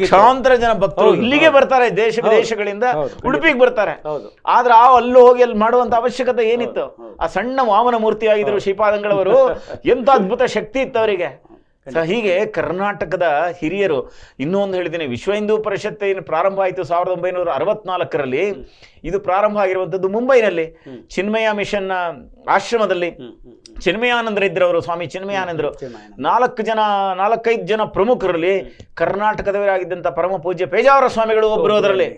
ಲಕ್ಷಾಂತರ ಜನ ಭಕ್ತರು ಇಲ್ಲಿಗೆ. ಬರ್ತಾರೆ. ದೇಶ ವಿದೇಶಗಳಿಂದ. ಉಡುಪಿಗೆ ಬರ್ತಾರೆ. ಆದ್ರೆ ಆ ಅಲ್ಲೂ ಹೋಗಿ ಅಲ್ಲಿ ಮಾಡುವಂತ ಅವಶ್ಯಕತೆ ಏನಿತ್ತು? ಆ ಸಣ್ಣ ವಾಮನ ಮೂರ್ತಿ ಆಗಿದ್ರು ಶ್ರೀಪಾದಂಗಳವರು. ಎಂತ ಅದ್ಭುತ ಶಕ್ತಿ ಇತ್ತು ಅವರಿಗೆ. ಸೊ ಹೀಗೆ ಕರ್ನಾಟಕದ ಹಿರಿಯರು ಇನ್ನೂ ಒಂದು ಹೇಳಿದ್ದೀನಿ ವಿಶ್ವ ಹಿಂದೂ ಪರಿಷತ್ ಏನು ಪ್ರಾರಂಭ ಆಯಿತು ಸಾವಿರದ ಒಂಬೈನೂರ ಅರವತ್ನಾಲ್ಕರಲ್ಲಿ. ಇದು ಪ್ರಾರಂಭ ಆಗಿರುವಂಥದ್ದು ಮುಂಬೈನಲ್ಲಿ. ಚಿನ್ಮಯ ಮಿಷನ್ನ ಆಶ್ರಮದಲ್ಲಿ. ಚಿನ್ಮಯಾನಂದ್ರ ಇದ್ರವರು ಸ್ವಾಮಿ ಚಿನ್ಮಯಾನಂದರು. ನಾಲ್ಕು ಜನ ನಾಲ್ಕೈದು ಜನ ಪ್ರಮುಖರಲ್ಲಿ ಕರ್ನಾಟಕದವರಾಗಿದ್ದಂಥ ಪರಮ ಪೂಜ್ಯ ಪೇಜಾವರ ಸ್ವಾಮಿಗಳು ಒಬ್ಬರು ಅದರಲ್ಲಿ.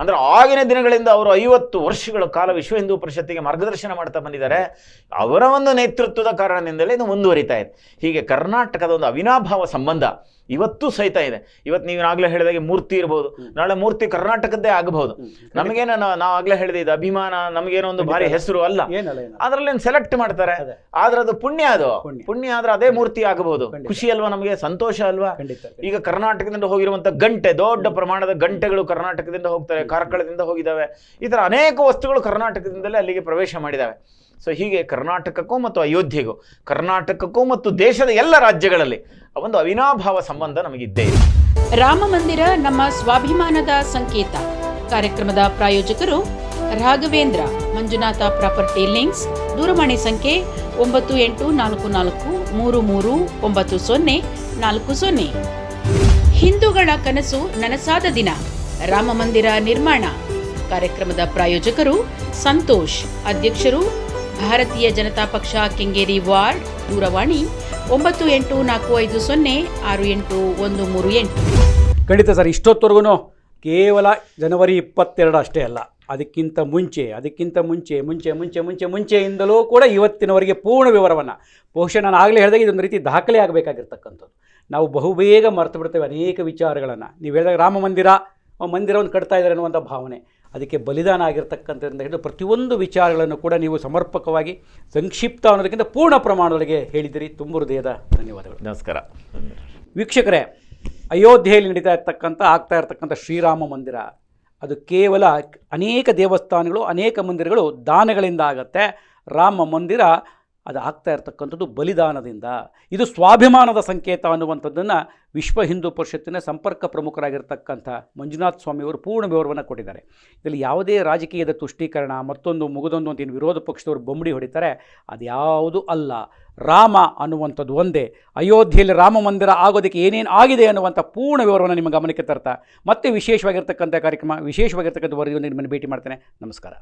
ಅಂದ್ರೆ ಆಗಿನ ದಿನಗಳಿಂದ ಅವರು ಐವತ್ತು ವರ್ಷಗಳ ಕಾಲ ವಿಶ್ವ ಹಿಂದೂ ಪರಿಷತ್ತಿಗೆ ಮಾರ್ಗದರ್ಶನ ಮಾಡ್ತಾ ಬಂದಿದ್ದಾರೆ. ಅವರ ಒಂದು ನೇತೃತ್ವದ ಕಾರಣದಿಂದಲೇ ಇದು ಮುಂದುವರಿತಾ ಇದೆ. ಹೀಗೆ ಕರ್ನಾಟಕದ ಒಂದು ಅವಿನಾಭಾವ ಸಂಬಂಧ ಇವತ್ತು ಸಹಿತ ಇದೆ. ಇವತ್ತು ನೀವು ಆಗ್ಲೇ ಹೇಳಿದಾಗೆ ಮೂರ್ತಿ ಇರಬಹುದು ನಾಳೆ ಮೂರ್ತಿ ಕರ್ನಾಟಕದ್ದೇ ಆಗಬಹುದು. ನಮಗೇನ ನಾವು ಆಗ್ಲೇ ಹೇಳಿದೆ ಇದು ಅಭಿಮಾನ ನಮಗೇನೋ ಒಂದು ಭಾರಿ ಹೆಸರು ಅಲ್ಲ. ಅದ್ರಲ್ಲಿ ಸೆಲೆಕ್ಟ್ ಮಾಡ್ತಾರೆ. ಆದ್ರೆ ಅದು ಪುಣ್ಯ ಅದು. ಪುಣ್ಯ. ಪುಣ್ಯ ಆದ್ರೆ ಅದೇ ಮೂರ್ತಿ ಆಗಬಹುದು. ಖುಷಿ ಅಲ್ವಾ ನಮಗೆ? ಸಂತೋಷ ಅಲ್ವಾ? ಈಗ ಕರ್ನಾಟಕದಿಂದ ಹೋಗಿರುವಂತ ಗಂಟೆ ದೊಡ್ಡ ಪ್ರಮಾಣದ ಗಂಟೆಗಳು ಕರ್ನಾಟಕದಿಂದ ಹೋಗ್ತಾರೆ. ಕಾರ್ಕಳದಿಂದ ಹೋಗಿದ್ದಾವೆ. ಈ ಥರ ಅನೇಕ ವಸ್ತುಗಳು ಕರ್ನಾಟಕದಿಂದಲೇ ಅಲ್ಲಿಗೆ ಪ್ರವೇಶ ಮಾಡಿದಾವೆ ಸೊ ಹೀಗೆ ಕರ್ನಾಟಕಕ್ಕೂ ಮತ್ತು ಅಯೋಧ್ಯೆಗೂ, ಕರ್ನಾಟಕಕ್ಕೂ ಮತ್ತು ದೇಶದ ಎಲ್ಲ ರಾಜ್ಯಗಳಲ್ಲಿ ಒಂದು ಅವಿನಾಭಾವ ಸಂಬಂಧ ನಮಗಿದ್ದೇ ಇದೆ. ರಾಮ ಮಂದಿರ ನಮ್ಮ ಸ್ವಾಭಿಮಾನದ ಸಂಕೇತ. ಕಾರ್ಯಕ್ರಮದ ಪ್ರಾಯೋಜಕರು ರಾಘವೇಂದ್ರ, ಮಂಜುನಾಥ ಪ್ರಾಪರ್ಟಿ ಲಿಂಕ್ಸ್, ದೂರವಾಣಿ ಸಂಖ್ಯೆ ಒಂಬತ್ತು ಎಂಟು ನಾಲ್ಕು ನಾಲ್ಕು ಮೂರು ಮೂರು ಒಂಬತ್ತು ಸೊನ್ನೆ ನಾಲ್ಕು ಸೊನ್ನೆ. ಹಿಂದೂಗಳ ಕನಸು ನನಸಾದ ದಿನ. ರಾಮ ಮಂದಿರ ನಿರ್ಮಾಣ. ಕಾರ್ಯಕ್ರಮದ ಪ್ರಾಯೋಜಕರು ಸಂತೋಷ್, ಅಧ್ಯಕ್ಷರು ಭಾರತೀಯ ಜನತಾ ಪಕ್ಷ ಕೆಂಗೇರಿ ವಾರ್ಡ್, ದೂರವಾಣಿ ಒಂಬತ್ತು ಎಂಟು ನಾಲ್ಕು ಐದು ಸೊನ್ನೆ ಆರು ಎಂಟು ಒಂದು ಮೂರು ಎಂಟು. ಖಂಡಿತ ಸರ್, ಇಷ್ಟೊತ್ತವರೆಗೂ ಕೇವಲ ಜನವರಿ ಇಪ್ಪತ್ತೆರಡು ಅಷ್ಟೇ ಅಲ್ಲ, ಅದಕ್ಕಿಂತ ಮುಂಚೆ ಅದಕ್ಕಿಂತ ಮುಂಚೆ ಮುಂಚೆ ಮುಂಚೆ ಮುಂಚೆ, ಮುಂಚೆಯಿಂದಲೂ ಕೂಡ ಇವತ್ತಿನವರೆಗೆ ಪೂರ್ಣ ವಿವರವನ್ನು, ಬಹುಶಃ ನಾನು ಆಗಲೇ ಹೇಳಿದಾಗ ಇದೊಂದು ರೀತಿ ದಾಖಲೆ ಆಗಬೇಕಾಗಿರ್ತಕ್ಕಂಥದ್ದು. ನಾವು ಬಹುಬೇಗ ಮರೆತು ಬಿಡ್ತೇವೆ ಅನೇಕ ವಿಚಾರಗಳನ್ನು. ನೀವು ಹೇಳಿದಾಗ ರಾಮ ಮಂದಿರ ಮಂದಿರವನ್ನು ಕಟ್ತಾ ಇದ್ದಾರೆ ಅನ್ನುವಂಥ ಭಾವನೆ. ಅದಕ್ಕೆ ಬಲಿದಾನ ಆಗಿರ್ತಕ್ಕಂಥದ್ದು ಹಿಡಿದು ಪ್ರತಿಯೊಂದು ವಿಚಾರಗಳನ್ನು ಕೂಡ ನೀವು ಸಮರ್ಪಕವಾಗಿ ಸಂಕ್ಷಿಪ್ತ ಅನ್ನೋದಕ್ಕಿಂತ ಪೂರ್ಣ ಪ್ರಮಾಣದೊಳಗೆ ಹೇಳಿದಿರಿ. ತುಂಬ ಹೃದಯದ ಧನ್ಯವಾದಗಳು. ನಮಸ್ಕಾರ. ವೀಕ್ಷಕರೇ ಅಯೋಧ್ಯೆಯಲ್ಲಿ ನಡೀತಾ ಇರ್ತಕ್ಕಂಥ ಆಗ್ತಾ ಇರ್ತಕ್ಕಂಥ ಶ್ರೀರಾಮ ಮಂದಿರ ಅದು ಕೇವಲ ಅನೇಕ ದೇವಸ್ಥಾನಗಳು ಅನೇಕ ಮಂದಿರಗಳು ದಾನಗಳಿಂದ ಆಗತ್ತೆ. ರಾಮ ಮಂದಿರ ಅದು ಆಗ್ತಾ ಇರತಕ್ಕಂಥದ್ದು ಬಲಿದಾನದಿಂದ. ಇದು ಸ್ವಾಭಿಮಾನದ ಸಂಕೇತ ಅನ್ನುವಂಥದ್ದನ್ನು ವಿಶ್ವ ಹಿಂದೂ ಪರಿಷತ್ತಿನ ಸಂಪರ್ಕ ಪ್ರಮುಖರಾಗಿರ್ತಕ್ಕಂಥ ಮಂಜುನಾಥ್ ಸ್ವಾಮಿಯವರು ಪೂರ್ಣ ವಿವರವನ್ನು ಕೊಟ್ಟಿದ್ದಾರೆ. ಇದರಲ್ಲಿ ಯಾವುದೇ ರಾಜಕೀಯದ ತುಷ್ಟೀಕರಣ, ಮತ್ತೊಂದು ಮುಗಿದೊಂದು ಅಂತ ಏನು ವಿರೋಧ ಪಕ್ಷದವರು ಬೊಂಬಡಿ ಹೊಡಿತಾರೆ, ಅದು ಯಾವುದು ಅಲ್ಲ. ರಾಮ ಅನ್ನುವಂಥದ್ದು ಒಂದೇ. ಅಯೋಧ್ಯೆಯಲ್ಲಿ ರಾಮ ಮಂದಿರ ಆಗೋದಕ್ಕೆ ಏನೇನು ಆಗಿದೆ ಅನ್ನುವಂಥ ಪೂರ್ಣ ವಿವರವನ್ನು ನಿಮ್ಮ ಗಮನಕ್ಕೆ ತರ್ತಾ, ಮತ್ತೆ ವಿಶೇಷವಾಗಿರ್ತಕ್ಕಂಥ ಕಾರ್ಯಕ್ರಮ, ವಿಶೇಷವಾಗಿರ್ತಕ್ಕಂಥ ವರದಿಯೊಂದಿಗೆ ನಿಮ್ಮನ್ನು ಭೇಟಿ ಮಾಡ್ತೇನೆ. ನಮಸ್ಕಾರ.